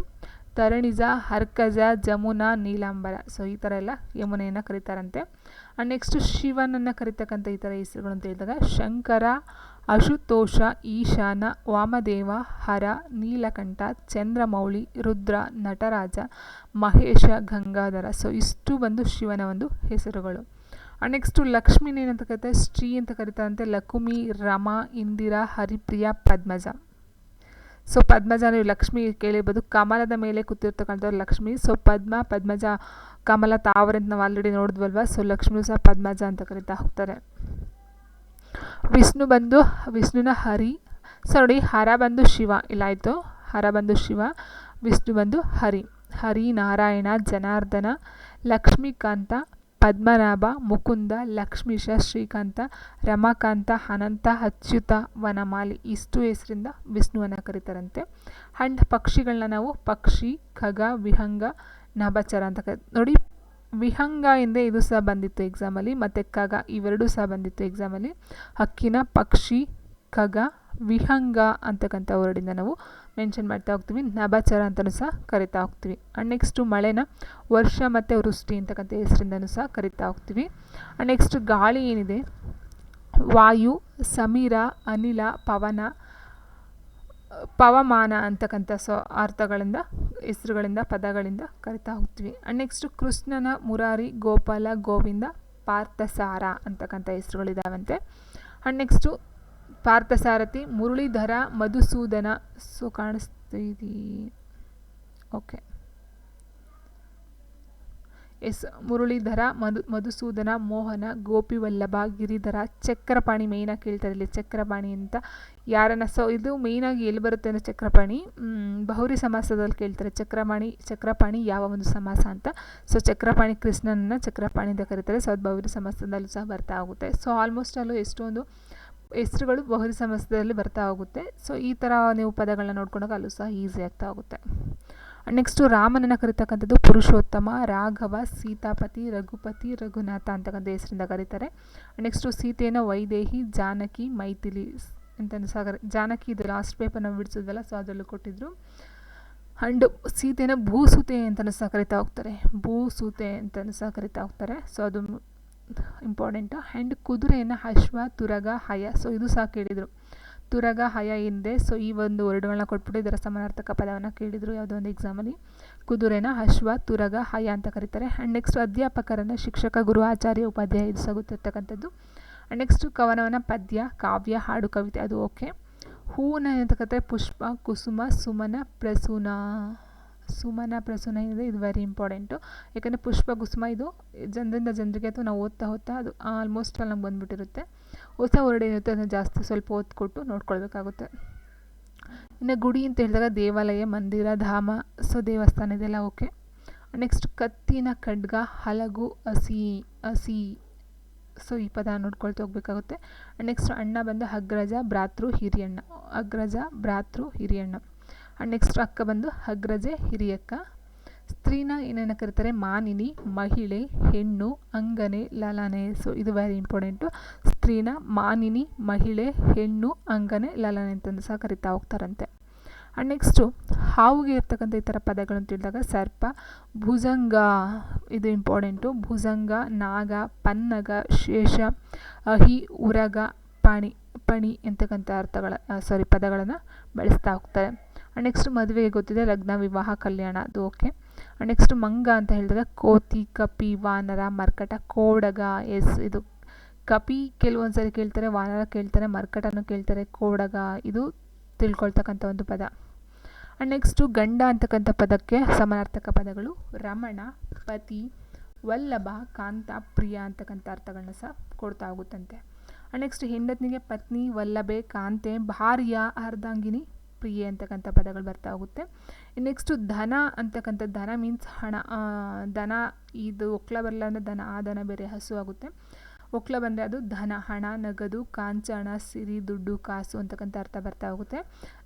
ತರಣಿಜ, ಹರ್ಕಜ, ಜಮುನಾ, ನೀಲಾಂಬರ. ಸೊ ಈ ಥರ ಎಲ್ಲ ಯಮುನೆಯನ್ನು ಕರೀತಾರಂತೆ. ಆ್ಯಂಡ್ ನೆಕ್ಸ್ಟು ಶಿವನನ್ನು ಕರೀತಕ್ಕಂಥ ಈ ಥರ ಹೆಸರುಗಳು ಅಂತ ಹೇಳಿದಾಗ, ಶಂಕರ ಅಶುತೋಷ, ಈಶಾನ, ವಾಮದೇವ, ಹರ, ನೀಲಕಂಠ, ಚಂದ್ರಮೌಳಿ, ರುದ್ರ, ನಟರಾಜ, ಮಹೇಶ, ಗಂಗಾಧರ. ಸೊ ಇಷ್ಟು ಬಂದು ಶಿವನ ಒಂದು ಹೆಸರುಗಳು. ಆ ನೆಕ್ಸ್ಟು ಲಕ್ಷ್ಮೀನ ಏನಂತ ಕರಿತಾರೆ ಶ್ರೀ ಅಂತ ಕರಿತಾರಂತೆ, ಲಕುಮಿ, ರಮಾ, ಇಂದಿರಾ, ಹರಿಪ್ರಿಯ, ಪದ್ಮಜ. ಸೊ ಪದ್ಮಜ ನೀವು ಲಕ್ಷ್ಮಿ ಕೇಳಿರ್ಬೋದು. ಕಮಲದ ಮೇಲೆ ಕೂತಿರ್ತಕ್ಕಂಥವ್ರು ಲಕ್ಷ್ಮಿ. ಸೊ ಪದ್ಮ, ಪದ್ಮಜ, ಕಮಲ ತಾವರೆ ಅಂತ ನಾವು ಆಲ್ರೆಡಿ ನೋಡಿದ್ವಲ್ವ? ಸೊ ಲಕ್ಷ್ಮಿ ಸಹ ಪದ್ಮಜ ಅಂತ ಕರಿತಾ ಹೋಗ್ತಾರೆ. ವಿಷ್ಣು ಬಂದು, ವಿಷ್ಣುನ ಹರಿ ಸೊ ನೋಡಿ ಹರ ಬಂದು ಶಿವ ಇಲ್ಲಾಯಿತು ಹರ ಬಂದು ಶಿವ, ವಿಷ್ಣು ಬಂದು ಹರಿ. ಹರಿ, ನಾರಾಯಣ, ಜನಾರ್ದನ, ಲಕ್ಷ್ಮೀಕಾಂತ, ಪದ್ಮನಾಭ, ಮುಕುಂದ, ಲಕ್ಷ್ಮೀಶ, ಶ್ರೀಕಾಂತ, ರಮಾಕಾಂತ, ಅನಂತ, ಅಚ್ಯುತ, ವನಮಾಲಿ, ಇಷ್ಟು ಹೆಸರಿಂದ ವಿಷ್ಣುವನ್ನು ಕರೀತಾರಂತೆ. ಆ್ಯಂಡ್ ಪಕ್ಷಿಗಳನ್ನ ನಾವು ಪಕ್ಷಿ, ಖಗ, ವಿಹಂಗ, ನಭಚರ ಅಂತ ಕರಿ, ನೋಡಿ ವಿಹಂಗ ಹಿಂದೆ ಇದು ಸಹ ಬಂದಿತ್ತು ಎಕ್ಸಾಮಲ್ಲಿ ಮತ್ತು ಕಗ ಇವೆರಡೂ ಸಹ ಬಂದಿತ್ತು ಎಕ್ಸಾಮಲ್ಲಿ ಹಕ್ಕಿನ ಪಕ್ಷಿ, ಕಗ, ವಿಹಂಗ ಅಂತಕ್ಕಂಥ ವರ್ಡಿಂದ ನಾವು ಮೆನ್ಷನ್ ಮಾಡ್ತಾ ಹೋಗ್ತೀವಿ. ನಭಚರ ಅಂತಲೂ ಸಹ ಕರಿತಾ ಹೋಗ್ತೀವಿ. ಆ್ಯಂಡ್ ನೆಕ್ಸ್ಟು ಮಳೆನ ವರ್ಷ ಮತ್ತು ವೃಷ್ಟಿ ಅಂತಕ್ಕಂಥ ಹೆಸರಿಂದನೂ ಸಹ ಕರಿತಾ ಹೋಗ್ತೀವಿ. ಆ್ಯಂಡ್ ನೆಕ್ಸ್ಟ್ ಗಾಳಿ ಏನಿದೆ? ವಾಯು, ಸಮೀರ, ಅನಿಲ, ಪವನ ಪವಮಾನ ಅಂತಕ್ಕಂಥ ಸೊ ಅರ್ಥಗಳಿಂದ, ಹೆಸರುಗಳಿಂದ, ಪದಗಳಿಂದ ಕರಿತಾ ಹೋಗ್ತೀವಿ. ಆ್ಯಂಡ್ ನೆಕ್ಸ್ಟು ಕೃಷ್ಣನ ಮುರಾರಿ, ಗೋಪಾಲ, ಗೋವಿಂದ, ಪಾರ್ಥಸಾರ ಅಂತಕ್ಕಂಥ ಹೆಸರುಗಳಿದಾವಂತೆ. And next Parthasarathi, Muralidhara, Madhusudana, so ಕಾಣಿಸ್ತಿದೀ okay yes Muralidhara, Madhu, Madhusudana, Mohana, Gopivallabha, Giridhara, Chakrapani ಮೇಯ್ನಾಗಿ ಕೇಳ್ತಾರೆ ಇಲ್ಲಿ ಚಕ್ರಪಾಣಿ ಅಂತ ಯಾರನ್ನ ಸೊ, ಇದು ಮೇಯ್ನಾಗಿ ಎಲ್ಲಿ ಬರುತ್ತೆ ಅಂದರೆ ಚಕ್ರಪಾಣಿ ಬಹುರಿ ಸಮಾಸದಲ್ಲಿ ಕೇಳ್ತಾರೆ. ಚಕ್ರಪಾಣಿ ಚಕ್ರಪಾಣಿ ಯಾವ ಒಂದು ಸಮಾಸ ಅಂತ. ಸೊ ಚಕ್ರಪಾಣಿ ಕೃಷ್ಣನನ್ನು ಚಕ್ರಪಾಣಿ ಅಂತ ಕರೀತಾರೆ. ಸೊ ಅದು ಬಹುರಿ ಸಮಾಸದಲ್ಲೂ ಸಹ ಬರ್ತಾ ಹೋಗುತ್ತೆ. ಸೊ ಆಲ್ಮೋಸ್ಟ್ ಅಲ್ಲೂ ಎಷ್ಟೊಂದು ಹೆಸರುಗಳು ಬಹುರಿ ಸಮಾಸದಲ್ಲಿ ಬರ್ತಾ ಹೋಗುತ್ತೆ. ಸೊ ಈ ಥರ ನೀವು ಪದಗಳನ್ನ ನೋಡ್ಕೊಂಡಾಗ ಅಲ್ಲೂ ಸಹ ಈಸಿ ಆಗ್ತಾ ಹೋಗುತ್ತೆ. ನೆಕ್ಸ್ಟು ರಾಮನನ್ನು ಕರಿತಕ್ಕಂಥದ್ದು ಪುರುಷೋತ್ತಮ, ರಾಘವ, ಸೀತಾಪತಿ, ರಘುಪತಿ, ರಘುನಾಥ ಅಂತಕ್ಕಂಥ ಹೆಸರಿಂದ ಕರೀತಾರೆ. ನೆಕ್ಸ್ಟು ಸೀತೆಯನ್ನು ವೈದೇಹಿ, ಜಾನಕಿ, ಮೈಥಿಲಿ ಅಂತ ಸಹ ಜಾನಕಿ ಇದು ಲಾಸ್ಟ್ ಪೇಪರ್ ನಾವು ಬಿಡಿಸೋದಲ್ಲ ಸೊ ಅದರಲ್ಲೂ ಕೊಟ್ಟಿದ್ರು. ಅಂಡ್ ಸೀತೆನ ಭೂಸೂತೆ ಅಂತಲೂ ಸಹ ಕರಿತಾ ಹೋಗ್ತಾರೆ. ಭೂಸೂತೆ ಅಂತಲೂ ಸಹ ಕರಿತಾ ಹೋಗ್ತಾರೆ. ಸೊ ಅದು ಇಂಪಾರ್ಟೆಂಟು ಆ್ಯಂಡ್ ಕುದುರೆಯನ್ನು ಅಶ್ವ ತುರಗ, ಹಯ ಸೊ ಇದು ಸಹ ಕೇಳಿದರು. ತುರಗ ಹಯ ಹಿಂದೆ. ಸೊ ಈ ಒಂದು ವರ್ಡ್ಗಳನ್ನ ಕೊಟ್ಬಿಟ್ಟು ಇದರ ಸಮಾನಾರ್ಥಕ ಪದವನ್ನು ಕೇಳಿದರು ಯಾವುದೋ ಒಂದು ಎಕ್ಸಾಮಲ್ಲಿ ಕುದುರೆನ ಅಶ್ವ ತುರಗ, ಹಯ ಅಂತ ಕರೀತಾರೆ. ಆ್ಯಂಡ್ ನೆಕ್ಸ್ಟ್ ಅಧ್ಯಾಪಕರನ್ನು ಶಿಕ್ಷಕ ಗುರು ಆಚಾರ್ಯ ಉಪಾಧ್ಯಾಯ ಇದು ಆ್ಯಂಡ್ ನೆಕ್ಸ್ಟು ಕವನವನ್ನು ಪದ್ಯ, ಕಾವ್ಯ, ಹಾಡು, ಕವಿತೆ, ಅದು ಓಕೆ. ಹೂವನ್ನ ಏನಂತಕ್ಕಂಥ ಪುಷ್ಪ, ಕುಸುಮ, ಸುಮನ, ಪ್ರಸೂನ. ಸುಮನ, ಪ್ರಸೂನ ಏನಿದೆ ಇದು ವೆರಿ ಇಂಪಾರ್ಟೆಂಟು ಯಾಕಂದರೆ ಪುಷ್ಪ, ಕುಸುಮ ಇದು ಜನರಿಂದ ಜನರಿಗೆ ಅಥವಾ ನಾವು ಓದ್ತಾ ಓದ್ತಾ ಅದು ಆಲ್ಮೋಸ್ಟ್ ಅಲ್ಲಿ ನಮ್ಗೆ ಬಂದುಬಿಟ್ಟಿರುತ್ತೆ. ಹೊಸ ವರ್ಡ್ ಏನಿರುತ್ತೆ ಅದನ್ನು ಜಾಸ್ತಿ ಸ್ವಲ್ಪ ಓದ್ಕೊಟ್ಟು ನೋಡ್ಕೊಳ್ಬೇಕಾಗುತ್ತೆ. ಇನ್ನು ಗುಡಿ ಅಂತ ಹೇಳಿದಾಗ ದೇವಾಲಯ, ಮಂದಿರ, ಧಾಮ, ಸೊ ದೇವಸ್ಥಾನ ಇದೆಲ್ಲ ಓಕೆ. ನೆಕ್ಸ್ಟ್ ಕತ್ತಿನ ಖಡ್ಗ, ಹಲಗು, ಹಸಿ ಹಸಿ, ಸೊ ಈ ಪದ ನೋಡ್ಕೊಳ್ತಾ ಹೋಗ್ಬೇಕಾಗುತ್ತೆ. ನೆಕ್ಸ್ಟ್ ಅಣ್ಣ ಬಂದು ಅಗ್ರಜ ಭ್ರಾತೃ, ಹಿರಿಯಣ್ಣ. ಅಗ್ರಜ ಭ್ರಾತೃ, ಹಿರಿಯಣ್ಣ. ನೆಕ್ಸ್ಟ್ ಅಕ್ಕ ಬಂದು ಅಗ್ರಜೆ ಹಿರಿಯಕ್ಕ. ಸ್ತ್ರೀನ ಏನೇನ ಕರೀತಾರೆ? ಮಾನಿನಿ, ಮಹಿಳೆ, ಹೆಣ್ಣು, ಅಂಗನೆ, ಲಲಾನೆ. ಸೊ ಇದು ವೆರಿ ಇಂಪಾರ್ಟೆಂಟು ಸ್ತ್ರೀನ ಮಾನಿನಿ, ಮಹಿಳೆ, ಹೆಣ್ಣು, ಅಂಗನೆ, ಲಲನೆ ಅಂತಂದು ಸಹ ಕರಿತಾ ಹೋಗ್ತಾರಂತೆ. ಆ್ಯಂಡ್ ನೆಕ್ಸ್ಟು ಹಾವುಗೆ ಇರ್ತಕ್ಕಂಥ ಈ ಥರ ಪದಗಳು ಅಂತ ಹೇಳಿದಾಗ ಸರ್ಪ, ಭುಜಂಗ ಇದು ಇಂಪಾರ್ಟೆಂಟು ಭುಜಂಗ, ನಾಗ, ಪನ್ನಗ, ಶೇಷ, ಅಹಿ, ಉರಗ, ಪಣಿ ಪಣಿ ಎಂತಕ್ಕಂಥ ಅರ್ಥಗಳ ಸಾರಿ ಪದಗಳನ್ನು ಬಳಸ್ತಾ ಹೋಗ್ತಾರೆ. ಆ್ಯಂಡ್ ನೆಕ್ಸ್ಟ್ ಮದುವೆಗೆ ಗೊತ್ತಿದೆ ಲಗ್ನ, ವಿವಾಹ, ಕಲ್ಯಾಣ, ಅದು ಓಕೆ ಆ್ಯಂಡ್ ನೆಕ್ಸ್ಟ್ ಮಂಗ ಅಂತ ಹೇಳಿದಾಗ ಕೋತಿ, ಕಪಿ, ವಾನರ, ಮರ್ಕಟ, ಕೋಡಗ, ಎಸ್, ಇದು ಕಪಿ ಕೆಲವೊಂದು ಸರಿ ಕೇಳ್ತಾರೆ, ವಾನರ ಕೇಳ್ತಾರೆ, ಮರ್ಕಟನೂ ಕೇಳ್ತಾರೆ, ಕೋಡಗ, ಇದು ತಿಳ್ಕೊಳ್ತಕ್ಕಂಥ ಒಂದು ಪದ. ಆ್ಯಂಡ್ ನೆಕ್ಸ್ಟು ಗಂಡ ಅಂತಕ್ಕಂಥ ಪದಕ್ಕೆ ಸಮಾನಾರ್ಥಕ ಪದಗಳು ರಮಣ, ಪತಿ, ವಲ್ಲಭ, ಕಾಂತ, ಪ್ರಿಯ ಅಂತಕ್ಕಂಥ ಅರ್ಥಗಳನ್ನ ಸಹ ಕೊಡ್ತಾ ಹೋಗುತ್ತಂತೆ. ಆ್ಯಂಡ್ ನೆಕ್ಸ್ಟ್ ಹೆಂಡತ್ನಿಗೆ ಪತ್ನಿ, ವಲ್ಲಭೆ, ಕಾಂತೆ, ಭಾರ್ಯ, ಅರ್ಧಾಂಗಿನಿ, ಪ್ರಿಯೆ ಅಂತಕ್ಕಂಥ ಪದಗಳು ಬರ್ತಾ ಹೋಗುತ್ತೆ. ನೆಕ್ಸ್ಟು ಧನ ಅಂತಕ್ಕಂಥ, ಧನ ಮೀನ್ಸ್ ಹಣ ದನ ಇದು ಒಕ್ಲ ಬರಲ್ಲ ಅಂದರೆ ದನ ಆ ದನ ಬೇರೆ ಹಸು ಆಗುತ್ತೆ. ಒಕ್ಲ ಬಂದರೆ ಅದು ಧನ, ಹಣ, ನಗದು, ಕಾಂಚಣ, ಸಿರಿ, ದುಡ್ಡು, ಕಾಸು ಅಂತಕ್ಕಂಥ ಅರ್ಥ ಬರ್ತಾ ಹೋಗುತ್ತೆ.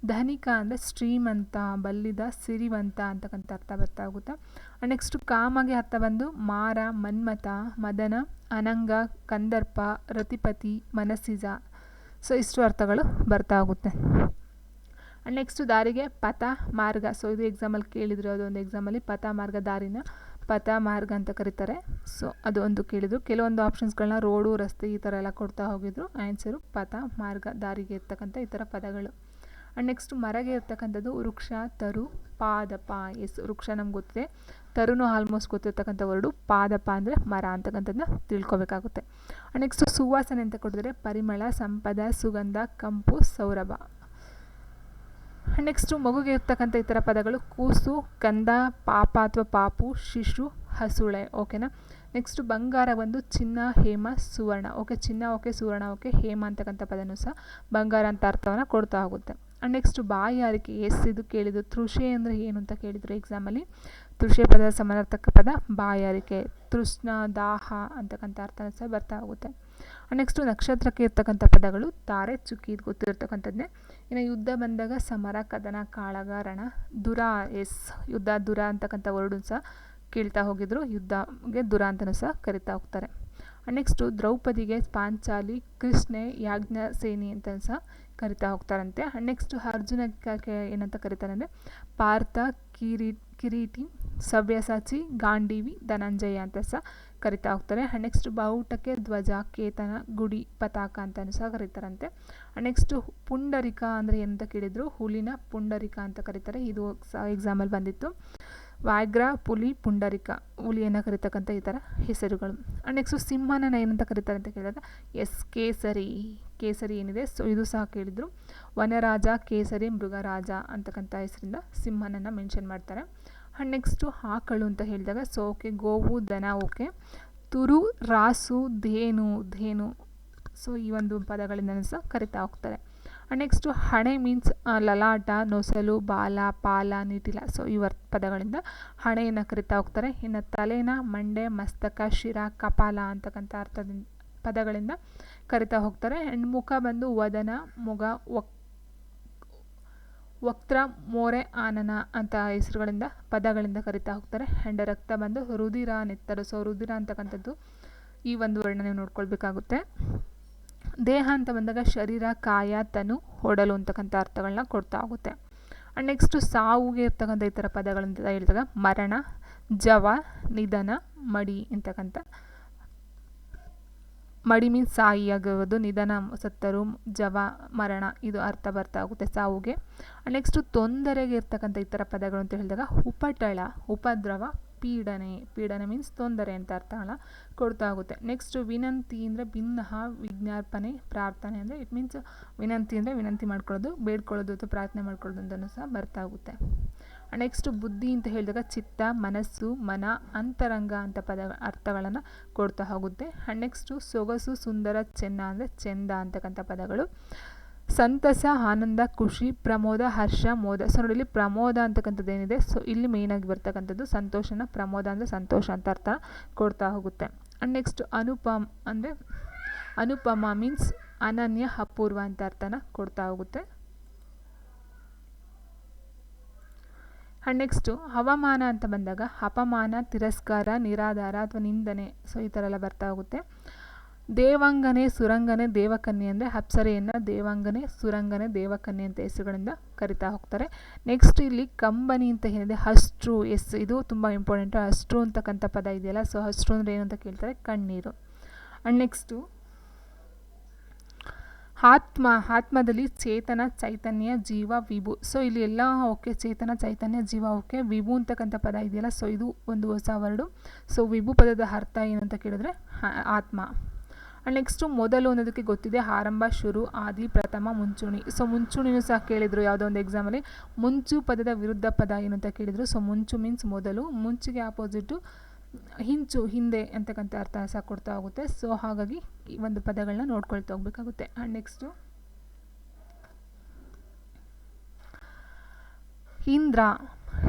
ಧನಿಕ ಅಂದರೆ ಶ್ರೀಮಂತ ಬಲ್ಲಿದ, ಸಿರಿವಂತ ಅಂತಕ್ಕಂಥ ಅರ್ಥ ಬರ್ತಾ ಹೋಗುತ್ತೆ. ನೆಕ್ಸ್ಟ್ ಕಾಮಗೆ ಅರ್ಥ ಬಂದು ಮಾರ ಮನ್ಮತ ಮದನ, ಅನಂಗ, ಕಂದರ್ಪ, ರತಿಪತಿ, ಮನಸ್ಸಿಜ. ಸೊ ಇಷ್ಟು ಅರ್ಥಗಳು ಬರ್ತಾ ಹೋಗುತ್ತೆ. ಆ್ಯಂಡ್ ನೆಕ್ಸ್ಟು ದಾರಿಗೆ ಪಥ ಮಾರ್ಗ. ಸೊ ಇದು ಎಕ್ಸಾಮಲ್ಲಿ ಕೇಳಿದ್ರು ಅದೊಂದು ಎಕ್ಸಾಮಲ್ಲಿ ಪಥ ಮಾರ್ಗ ದಾರಿನ ಪಥ ಮಾರ್ಗ ಅಂತ ಕರೀತಾರೆ. ಸೊ ಅದು ಒಂದು ಕೇಳಿದ್ರು. ಕೆಲವೊಂದು ಆಪ್ಷನ್ಸ್ಗಳನ್ನ ರೋಡು, ರಸ್ತೆ ಈ ಥರ ಎಲ್ಲ ಕೊಡ್ತಾ ಹೋಗಿದ್ರು. ಆನ್ಸರು ಪಥ ಮಾರ್ಗ, ದಾರಿಗೆ ಇರ್ತಕ್ಕಂಥ ಈ ಥರ ಪದಗಳು. ಆ್ಯಂಡ್ ನೆಕ್ಸ್ಟ್ ಮರಗೆ ಇರ್ತಕ್ಕಂಥದ್ದು ವೃಕ್ಷ, ತರು ಪಾದಪ ಎಸ್ ವೃಕ್ಷ ನಮ್ಗೆ ಗೊತ್ತಿದೆ. ತರುನು ಆಲ್ಮೋಸ್ಟ್ ಗೊತ್ತಿರ್ತಕ್ಕಂಥ ವರ್ಡು ಪಾದಪ ಅಂದರೆ ಮರ ಅಂತಕ್ಕಂಥದ್ದನ್ನ ತಿಳ್ಕೊಬೇಕಾಗುತ್ತೆ. ಆ್ಯಂಡ್ ನೆಕ್ಸ್ಟ್ ಸುವಾಸನೆ ಅಂತ ಕೊಟ್ಟಿದ್ರೆ ಪರಿಮಳ, ಸಂಪದ, ಸುಗಂಧ, ಕಂಪು, ಸೌರಭ. ನೆಕ್ಸ್ಟು ಮಗುಗೆ ಇರ್ತಕ್ಕಂಥ ಈ ಪದಗಳು ಕೂಸು, ಕಂದ, ಪಾಪ ಅಥವಾ ಪಾಪು, ಶಿಶು, ಹಸುಳೆ ಓಕೆನಾ ನೆಕ್ಸ್ಟು ಬಂಗಾರ ಒಂದು ಚಿನ್ನ, ಹೇಮ, ಸುವರ್ಣ. ಓಕೆ ಚಿನ್ನ ಓಕೆ ಸುವರ್ಣ ಓಕೆ ಹೇಮ ಅಂತಕ್ಕಂಥ ಪದನೂ ಸಹ ಬಂಗಾರ ಅಂತ ಅರ್ಥವನ್ನು ಕೊಡ್ತಾ ಹೋಗುತ್ತೆ. ಆ್ಯಂಡ್ ನೆಕ್ಸ್ಟು ಬಾಯಾರಿಕೆ ಎಸ್ ಇದು ಕೇಳಿದ್ದು ತೃಷೆ ಅಂದರೆ ಏನು ಅಂತ ಕೇಳಿದರು ಎಕ್ಸಾಮಲ್ಲಿ ತೃಷೆ ಪದ, ಸಮಾನಾರ್ಥಕ ಪದ ಬಾಯಾರಿಕೆ ತೃಷ್ಣ, ದಾಹ ಅಂತಕ್ಕಂಥ ಅರ್ಥನ ಸಹ ಬರ್ತಾ ಹೋಗುತ್ತೆ. ನೆಕ್ಸ್ಟು ನಕ್ಷತ್ರಕ್ಕೆ ಇರ್ತಕ್ಕಂಥ ಪದಗಳು, ತಾರೆ, ಚುಕ್ಕಿ ಇದು ಗೊತ್ತಿರ್ತಕ್ಕಂಥದ್ದೇ ಇನ್ನು ಯುದ್ಧ ಬಂದಾಗ ಸಮರ, ಕದನ ಕಾಳಗ ರಣ ದುರ, ಎಸ್, ಯುದ್ಧ, ದುರ ಅಂತಕ್ಕಂಥ ವರ್ಡು ಸಹ ಕೇಳ್ತಾ ಹೋಗಿದ್ರು. ಯುದ್ಧಗೆ ದುರ ಅಂತಲೂ ಸಹ ಕರಿತಾ ಹೋಗ್ತಾರೆ. ನೆಕ್ಸ್ಟು ದ್ರೌಪದಿಗೆ ಪಾಂಚಾಲಿ, ಕೃಷ್ಣೆ ಯಾಜ್ಞ ಸೇನಿ ಅಂತ ಸಹ ಕರಿತಾ ಹೋಗ್ತಾರಂತೆ. ನೆಕ್ಸ್ಟು ಅರ್ಜುನಕ್ಕೆ ಏನಂತ ಕರೀತಾರೆ ಅಂದರೆ, ಪಾರ್ಥ, ಕಿರೀ, ಕಿರೀಟಿ, ಸವ್ಯಸಾಚಿ, ಗಾಂಡೀವಿ, ಧನಂಜಯ ಅಂತ ಸಹ ಕರಿತಾ ಹೋಗ್ತಾರೆ ನೆಕ್ಸ್ಟ್ ಬಾವುಟಕ್ಕೆ ಧ್ವಜ ಕೇತನ ಗುಡಿ, ಪತಾಕ ಅಂತಲೂ ಸಹ ಕರೀತಾರಂತೆ. ನೆಕ್ಸ್ಟು ಪುಂಡರಿಕ ಅಂದರೆ ಎಂತ ಕೇಳಿದ್ರು? ಹುಲಿನ ಪುಂಡರಿಕ ಅಂತ ಕರೀತಾರೆ. ಇದು ಎಕ್ಸಾಮಲ್ಲಿ ಬಂದಿತ್ತು. ವ್ಯಾಘ್ರ, ಪುಲಿ, ಪುಂಡರಿಕ ಹುಲಿಯನ್ನು ಕರಿತಕ್ಕಂಥ ಈ ಥರ ಹೆಸರುಗಳು. ನೆಕ್ಸ್ಟು ಸಿಂಹನ ಏನಂತ ಕರೀತಾರೆ ಅಂತ ಕೇಳಿದಾಗ ಎಸ್, ಕೇಸರಿ. ಕೇಸರಿ ಏನಿದೆ? ಸೊ ಇದು ಸಹ ಕೇಳಿದರು. ವನರಾಜ, ಕೇಸರಿ, ಮೃಗರಾಜ ಅಂತಕ್ಕಂಥ ಹೆಸರಿಂದ ಸಿಂಹನನ್ನು ಮೆನ್ಷನ್ ಮಾಡ್ತಾರೆ. ಆ್ಯಂಡ್ ನೆಕ್ಸ್ಟು ಆಕಳು ಅಂತ ಹೇಳಿದಾಗ ಸೊ ಓಕೆ ಗೋವು, ದನ ಓಕೆ ತುರು, ರಾಸು, ಧೇನು ಧೇನು. ಸೊ ಈ ಒಂದು ಪದಗಳಿಂದ ಸಹ ಕರಿತಾ ಹೋಗ್ತಾರೆ. ಆ್ಯಂಡ್ ನೆಕ್ಸ್ಟು ಹಣೆ ಮೀನ್ಸ್ ಲಲಾಟ, ನೊಸಲು, ಬಾಲ, ಪಾಲ, ನಿಟಿಲ. ಸೊ ಈ ವರ್, ಪದಗಳಿಂದ ಹಣೆಯನ್ನು ಕರಿತಾ ಹೋಗ್ತಾರೆ. ಇನ್ನು ತಲೆನ, ಮಂಡೆ, ಮಸ್ತಕ, ಶಿರ, ಕಪಾಲ ಅಂತಕ್ಕಂಥ ಅರ್ಥದಿಂದ, ಪದಗಳಿಂದ ಕರಿತಾ ಹೋಗ್ತಾರೆ. ಆ್ಯಂಡ್ ಮುಖ ಬಂದು ವದನ, ಮುಗ ವಕ್ ವಕ್ತ್ರ ಮೋರೆ ಆನನ ಅಂತ ಹೆಸರುಗಳಿಂದ, ಪದಗಳಿಂದ ಕರಿತಾ ಹೋಗ್ತಾರೆ. ಆ್ಯಂಡ್ ರಕ್ತ ಬಂದು ರುದಿರ ನೆತ್ತರು ಸೊ ರುದಿರ ಅಂತಕ್ಕಂಥದ್ದು ಈ ಒಂದು ವರ್ಣ ನೀವು ನೋಡ್ಕೊಳ್ಬೇಕಾಗುತ್ತೆ. ದೇಹ ಅಂತ ಬಂದಾಗ ಶರೀರ, ಕಾಯ, ತನು ಹೊಡಲು ಅಂತಕ್ಕಂಥ ಅರ್ಥಗಳನ್ನ ಕೊಡ್ತಾ ಹೋಗುತ್ತೆ. ಆ್ಯಂಡ್ ನೆಕ್ಸ್ಟು ಸಾವುಗೆ ಇರ್ತಕ್ಕಂಥ ಈ ಥರ ಪದಗಳಂತ ಹೇಳಿದಾಗ ಮರಣ, ಜವ, ನಿಧನ, ಮಡಿ ಅಂತಕ್ಕಂಥ ಮಡಿ ಮೀನ್ಸ್ ಸಾಯಿ ಆಗಿರ್ಬೋದು ನಿಧನ, ಸತ್ತರು ಜವ ಮರಣ, ಇದು ಅರ್ಥ ಬರ್ತಾ ಹೋಗುತ್ತೆ ಸಾವುಗೆ. ನೆಕ್ಸ್ಟು ತೊಂದರೆಗೆ ಇರ್ತಕ್ಕಂಥ ಇತರ ಪದಗಳು ಅಂತ ಹೇಳಿದಾಗ ಉಪಟಳ, ಉಪದ್ರವ, ಪೀಡನೆ ಪೀಡನೆ ಮೀನ್ಸ್ ತೊಂದರೆ ಅಂತ ಅರ್ಥ ಅಲ್ಲ, ಕೊಡ್ತಾ ಹೋಗುತ್ತೆ. ನೆಕ್ಸ್ಟ್ ವಿನಂತಿ ಅಂದರೆ ಭಿನ್ನ ವಿಜ್ಞಾಪನೆ ಪ್ರಾರ್ಥನೆ ಅಂದರೆ ಇಟ್ ಮೀನ್ಸ್ ವಿನಂತಿ ಅಂದರೆ ವಿನಂತಿ ಮಾಡ್ಕೊಳ್ಳೋದು, ಬೇಡ್ಕೊಳ್ಳೋದು ಅಥವಾ ಪ್ರಾರ್ಥನೆ ಮಾಡ್ಕೊಳ್ಳೋದು ಅಂತಲೂ ಸಹ ಬರ್ತಾ ಹೋಗುತ್ತೆ. ನೆಕ್ಸ್ಟ್ ಬುದ್ಧಿ ಅಂತ ಹೇಳಿದಾಗ ಚಿತ್ತ, ಮನಸ್ಸು, ಮನ, ಅಂತರಂಗ ಅಂತ ಪದ ಅರ್ಥಗಳನ್ನು ಕೊಡ್ತಾ ಹೋಗುತ್ತೆ. ನೆಕ್ಸ್ಟು ಸೊಗಸು, ಸುಂದರ, ಚೆನ್ನ ಅಂದರೆ ಚೆಂದ ಅಂತಕ್ಕಂಥ ಪದಗಳು. ಸಂತಸ, ಆನಂದ, ಖುಷಿ, ಪ್ರಮೋದ, ಹರ್ಷ, ಮೋದ. ಸೊ ನೋಡಿ ಇಲ್ಲಿ ಪ್ರಮೋದ ಅಂತಕ್ಕಂಥದ್ದು ಏನಿದೆ? ಸೊ, ಇಲ್ಲಿ ಮೇಯ್ನಾಗಿ ಬರ್ತಕ್ಕಂಥದ್ದು ಸಂತೋಷನ, ಪ್ರಮೋದ ಅಂದರೆ ಸಂತೋಷ ಅಂತ ಅರ್ಥ ಕೊಡ್ತಾ ಹೋಗುತ್ತೆ. ಆ್ಯಂಡ್ ನೆಕ್ಸ್ಟ್ ಅನುಪಮ ಅಂದರೆ ಅನುಪಮ ಮೀನ್ಸ್ ಅನನ್ಯ, ಅಪೂರ್ವ ಅಂತ ಅರ್ಥನ ಕೊಡ್ತಾ ಹೋಗುತ್ತೆ. ಆ್ಯಂಡ್ ನೆಕ್ಸ್ಟು ಹವಾಮಾನ ಅಂತ ಬಂದಾಗ ಅಪಮಾನ ತಿರಸ್ಕಾರ, ನಿರಾಧಾರ ಅಥವಾ ನಿಂದನೆ ಸೊ ಈ ಥರ ಎಲ್ಲ ಬರ್ತಾ ಹೋಗುತ್ತೆ. ದೇವಾಂಗನೆ, ಸುರಂಗನೆ, ದೇವಕನ್ಯೆ ಅಂದರೆ ಅಪ್ಸರೆಯನ್ನು ದೇವಾಂಗನೆ, ಸುರಂಗನೆ, ದೇವಕನ್ಯೆ ಅಂತ ಹೆಸರುಗಳಿಂದ ಕರಿತಾ ಹೋಗ್ತಾರೆ. ನೆಕ್ಸ್ಟ್ ಇಲ್ಲಿ ಕಂಬನಿ ಅಂತ ಏನಿದೆ ಹಸ್ಟ್ರು ಎಸ್, ಇದು ತುಂಬ ಇಂಪಾರ್ಟೆಂಟು ಹಸ್ಟ್ರು ಅಂತಕ್ಕಂಥ ಪದ ಇದೆಯಲ್ಲ ಸೊ ಹಸ್ಟ್ರು ಅಂದರೆ ಏನು ಅಂತ ಕೇಳ್ತಾರೆ? ಕಣ್ಣೀರು. ಆ್ಯಂಡ್ ನೆಕ್ಸ್ಟು ಆತ್ಮ, ಆತ್ಮದಲ್ಲಿ ಚೇತನ, ಚೈತನ್ಯ, ಜೀವ, ವಿಭು. ಸೊ ಇಲ್ಲಿ ಎಲ್ಲ ಓಕೆ, ಚೇತನ, ಚೈತನ್ಯ, ಜೀವ, ಓಕೆ, ವಿಭು ಅಂತಕ್ಕಂಥ ಪದ ಇದೆಯಲ್ಲ ಸೊ ಇದು ಒಂದು ಹೊಸ ವರ್ಡು. ಸೊ ವಿಭು ಪದದ ಅರ್ಥ ಏನು ಅಂತ ಕೇಳಿದ್ರೆ ಆತ್ಮ. ಆ್ಯಂಡ್ ನೆಕ್ಸ್ಟು ಮೊದಲು ಅನ್ನೋದಕ್ಕೆ ಗೊತ್ತಿದೆ, ಆರಂಭ, ಶುರು, ಆದಿ, ಪ್ರಥಮ, ಮುಂಚೂಣಿ. ಸೊ ಮುಂಚೂಣಿನೂ ಸಹ ಕೇಳಿದರು ಯಾವುದೋ ಒಂದು ಎಕ್ಸಾಮಲ್ಲಿ ಮುಂಚು ಪದದ ವಿರುದ್ಧ ಪದ ಏನು ಅಂತ ಕೇಳಿದರು. ಸೊ ಮುಂಚು ಮೀನ್ಸ್ ಮೊದಲು, ಮುಂಚಿಗೆ ಆಪೋಸಿಟು ಹಿಂಚು, ಹಿಂದೆ ಅಂತಕ್ಕಂಥ ಅರ್ಥ ಸಹ ಕೊಡ್ತಾ ಹೋಗುತ್ತೆ. ಸೊ ಹಾಗಾಗಿ ಈ ಒಂದು ಪದಗಳನ್ನ ನೋಡ್ಕೊಳ್ತಾ ಹೋಗ್ಬೇಕಾಗುತ್ತೆ. ಆ್ಯಂಡ್ ನೆಕ್ಸ್ಟು ಇಂದ್ರ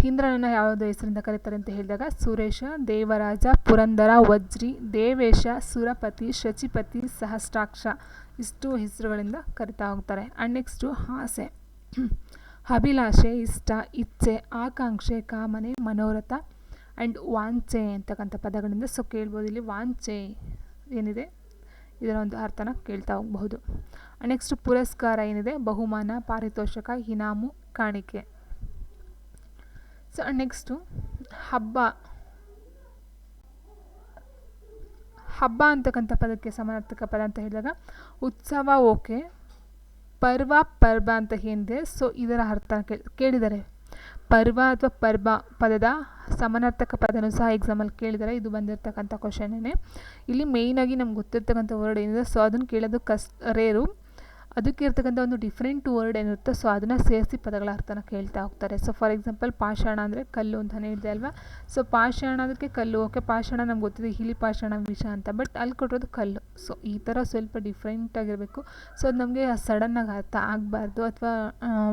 ಇಂದ್ರನನ್ನು ಯಾವುದೋ ಹೆಸರಿಂದ ಕರೀತಾರೆ ಅಂತ ಹೇಳಿದಾಗ, ಸುರೇಶ, ದೇವರಾಜ, ಪುರಂದರ, ವಜ್ರಿ, ದೇವೇಶ, ಸುರಪತಿ, ಶಚಿಪತಿ, ಸಹಸ್ರಾಕ್ಷ ಇಷ್ಟು ಹೆಸರುಗಳಿಂದ ಕರಿತಾ ಹೋಗ್ತಾರೆ. ಆ್ಯಂಡ್ ನೆಕ್ಸ್ಟು ಆಸೆ ಅಭಿಲಾಷೆ, ಇಷ್ಟ, ಇಚ್ಛೆ, ಆಕಾಂಕ್ಷೆ, ಕಾಮನೆ, ಮನೋರಥ ಆ್ಯಂಡ್ ವಾಂಚೆ ಅಂತಕ್ಕಂಥ ಪದಗಳಿಂದ ಸೊ ಕೇಳ್ಬೋದು ಇಲ್ಲಿ. ವಾಂಚೆ ಏನಿದೆ? ಇದರ ಒಂದು ಅರ್ಥನ ಕೇಳ್ತಾ ಹೋಗಬಹುದು. ನೆಕ್ಸ್ಟ್ ಪುರಸ್ಕಾರ ಏನಿದೆ? ಬಹುಮಾನ, ಪಾರಿತೋಷಕ, ಇನಾಮು, ಕಾಣಿಕೆ. ಸೊ ನೆಕ್ಸ್ಟು ಹಬ್ಬ. ಹಬ್ಬ ಅಂತಕ್ಕಂಥ ಪದಕ್ಕೆ ಸಮಾನಾರ್ಥಕ ಪದ ಅಂತ ಹೇಳಿದಾಗ, ಉತ್ಸವ ಓಕೆ, ಪರ್ವ ಪರ್ವ ಅಂತ ಏನಿದೆ? ಸೊ ಇದರ ಅರ್ಥ ಕೇಳಿದ್ದಾರೆ ಪರ್ವ ಅಥವಾ ಪರ್ವ ಪದದ ಸಮಾನಾರ್ಥಕ ಪದನೂ ಸಹ ಎಕ್ಸಾಮಲ್ಲಿ ಕೇಳಿದ್ದಾರೆ ಇದು ಬಂದಿರತಕ್ಕಂಥ ಕ್ವಶನೇ ಇಲ್ಲಿ ಮೇಯ್ನಾಗಿ ನಮ್ಗೆ ಗೊತ್ತಿರ್ತಕ್ಕಂಥ ವರ್ಡ್ ಏನಿದೆ. ಸೊ ಅದನ್ನು ಕೇಳೋದು ಕಸ್ ರೇರು ಅದಕ್ಕೆ ಇರ್ತಕ್ಕಂಥ ಒಂದು ಡಿಫ್ರೆಂಟ್ ವರ್ಡ್ ಏನಿರುತ್ತೆ ಸೊ ಅದನ್ನು ಸೇರಿಸಿ ಪದಗಳ ಅರ್ಥನ ಕೇಳ್ತಾ ಹೋಗ್ತಾರೆ. ಸೊ ಫಾರ್ ಎಕ್ಸಾಂಪಲ್ ಪಾಷಾಣ ಅಂದರೆ ಕಲ್ಲು ಅಂತಲೇ ಹೇಳಿದೆ ಅಲ್ವಾ? ಸೊ ಪಾಷಾಣ ಅದಕ್ಕೆ ಕಲ್ಲು. ಓಕೆ, ಪಾಷಾಣ ನಮ್ಗೆ ಗೊತ್ತಿದೆ, ಹಿಲಿ ಪಾಷಾಣ, ವಿಷ ಅಂತ. ಬಟ್ ಅಲ್ಲಿ ಕೊಟ್ಟಿರೋದು ಕಲ್ಲು. ಸೊ ಈ ಥರ ಸ್ವಲ್ಪ ಡಿಫ್ರೆಂಟ್ ಆಗಿರಬೇಕು. ಸೊ ಅದು ನಮಗೆ ಸಡನ್ನಾಗಿ ಅರ್ಥ ಆಗಬಾರ್ದು. ಅಥವಾ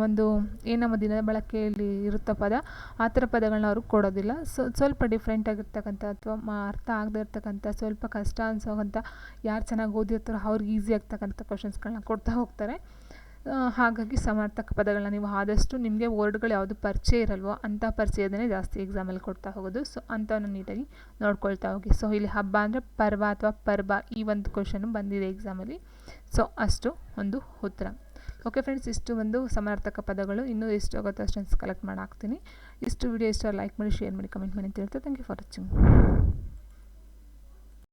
ಒಂದು ಏನು ನಮ್ಮ ದಿನದ ಬಳಕೆಯಲ್ಲಿ ಇರುತ್ತೋ ಪದ, ಆ ಥರ ಪದಗಳನ್ನ ಅವ್ರಿಗೆ ಕೊಡೋದಿಲ್ಲ. ಸೊ ಸ್ವಲ್ಪ ಡಿಫ್ರೆಂಟ್ ಆಗಿರ್ತಕ್ಕಂಥ ಅಥವಾ ಅರ್ಥ ಆಗದೇ ಇರ್ತಕ್ಕಂಥ, ಸ್ವಲ್ಪ ಕಷ್ಟ ಅನ್ಸೋವಂಥ ಯಾರು ಚೆನ್ನಾಗಿ ಓದಿರ್ತಾರೋ ಅವ್ರಿಗೆ ಈಸಿ ಆಗ್ತಕ್ಕಂಥ ಕ್ವಶನ್ಸ್ಗಳನ್ನ ಕೊಡ್ತಾ ಹೋಗ್ತಾರೆ ಹಾಗಾಗಿ ಸಮರ್ಥಕ ಪದಗಳನ್ನ ನೀವು ಆದಷ್ಟು ನಿಮಗೆ ವರ್ಡ್ಗಳು ಯಾವುದು ಪರಿಚಯ ಇರಲ್ವೋ ಅಂಥ ಪರಿಚಯದನ್ನೇ ಜಾಸ್ತಿ ಎಕ್ಸಾಮಲ್ಲಿ ಕೊಡ್ತಾ ಹೋಗೋದು. ಸೊ ಅಂಥವನ್ನು ನೀಟಾಗಿ ನೋಡ್ಕೊಳ್ತಾ ಹೋಗಿ. ಸೊ ಇಲ್ಲಿ ಹಬ್ಬ ಅಂದರೆ ಪರ್ವ ಅಥವಾ ಪರ್ವ ಈ ಒಂದು ಕ್ವಶನು ಬಂದಿದೆ ಎಕ್ಸಾಮಲ್ಲಿ ಸೊ ಅಷ್ಟು ಒಂದು ಉತ್ತರ. ಓಕೆ ಫ್ರೆಂಡ್ಸ್ ಇಷ್ಟು ಒಂದು ಸಮರ್ಥಕ ಪದಗಳು. ಇನ್ನೂ ಎಷ್ಟು ಆಗುತ್ತೆ ಅಷ್ಟೊಂದು ಕಲೆಕ್ಟ್ ಮಾಡಿ ಹಾಕ್ತೀನಿ ಇಷ್ಟು ವಿಡಿಯೋ ಇಷ್ಟ ಲೈಕ್ ಮಾಡಿ ಶೇರ್ ಮಾಡಿ ಕಮೆಂಟ್ ಮಾಡಿ ಅಂತ ಹೇಳ್ತಾ ಥ್ಯಾಂಕ್ ಯು ಫಾರ್ ವಾಚಿಂಗ್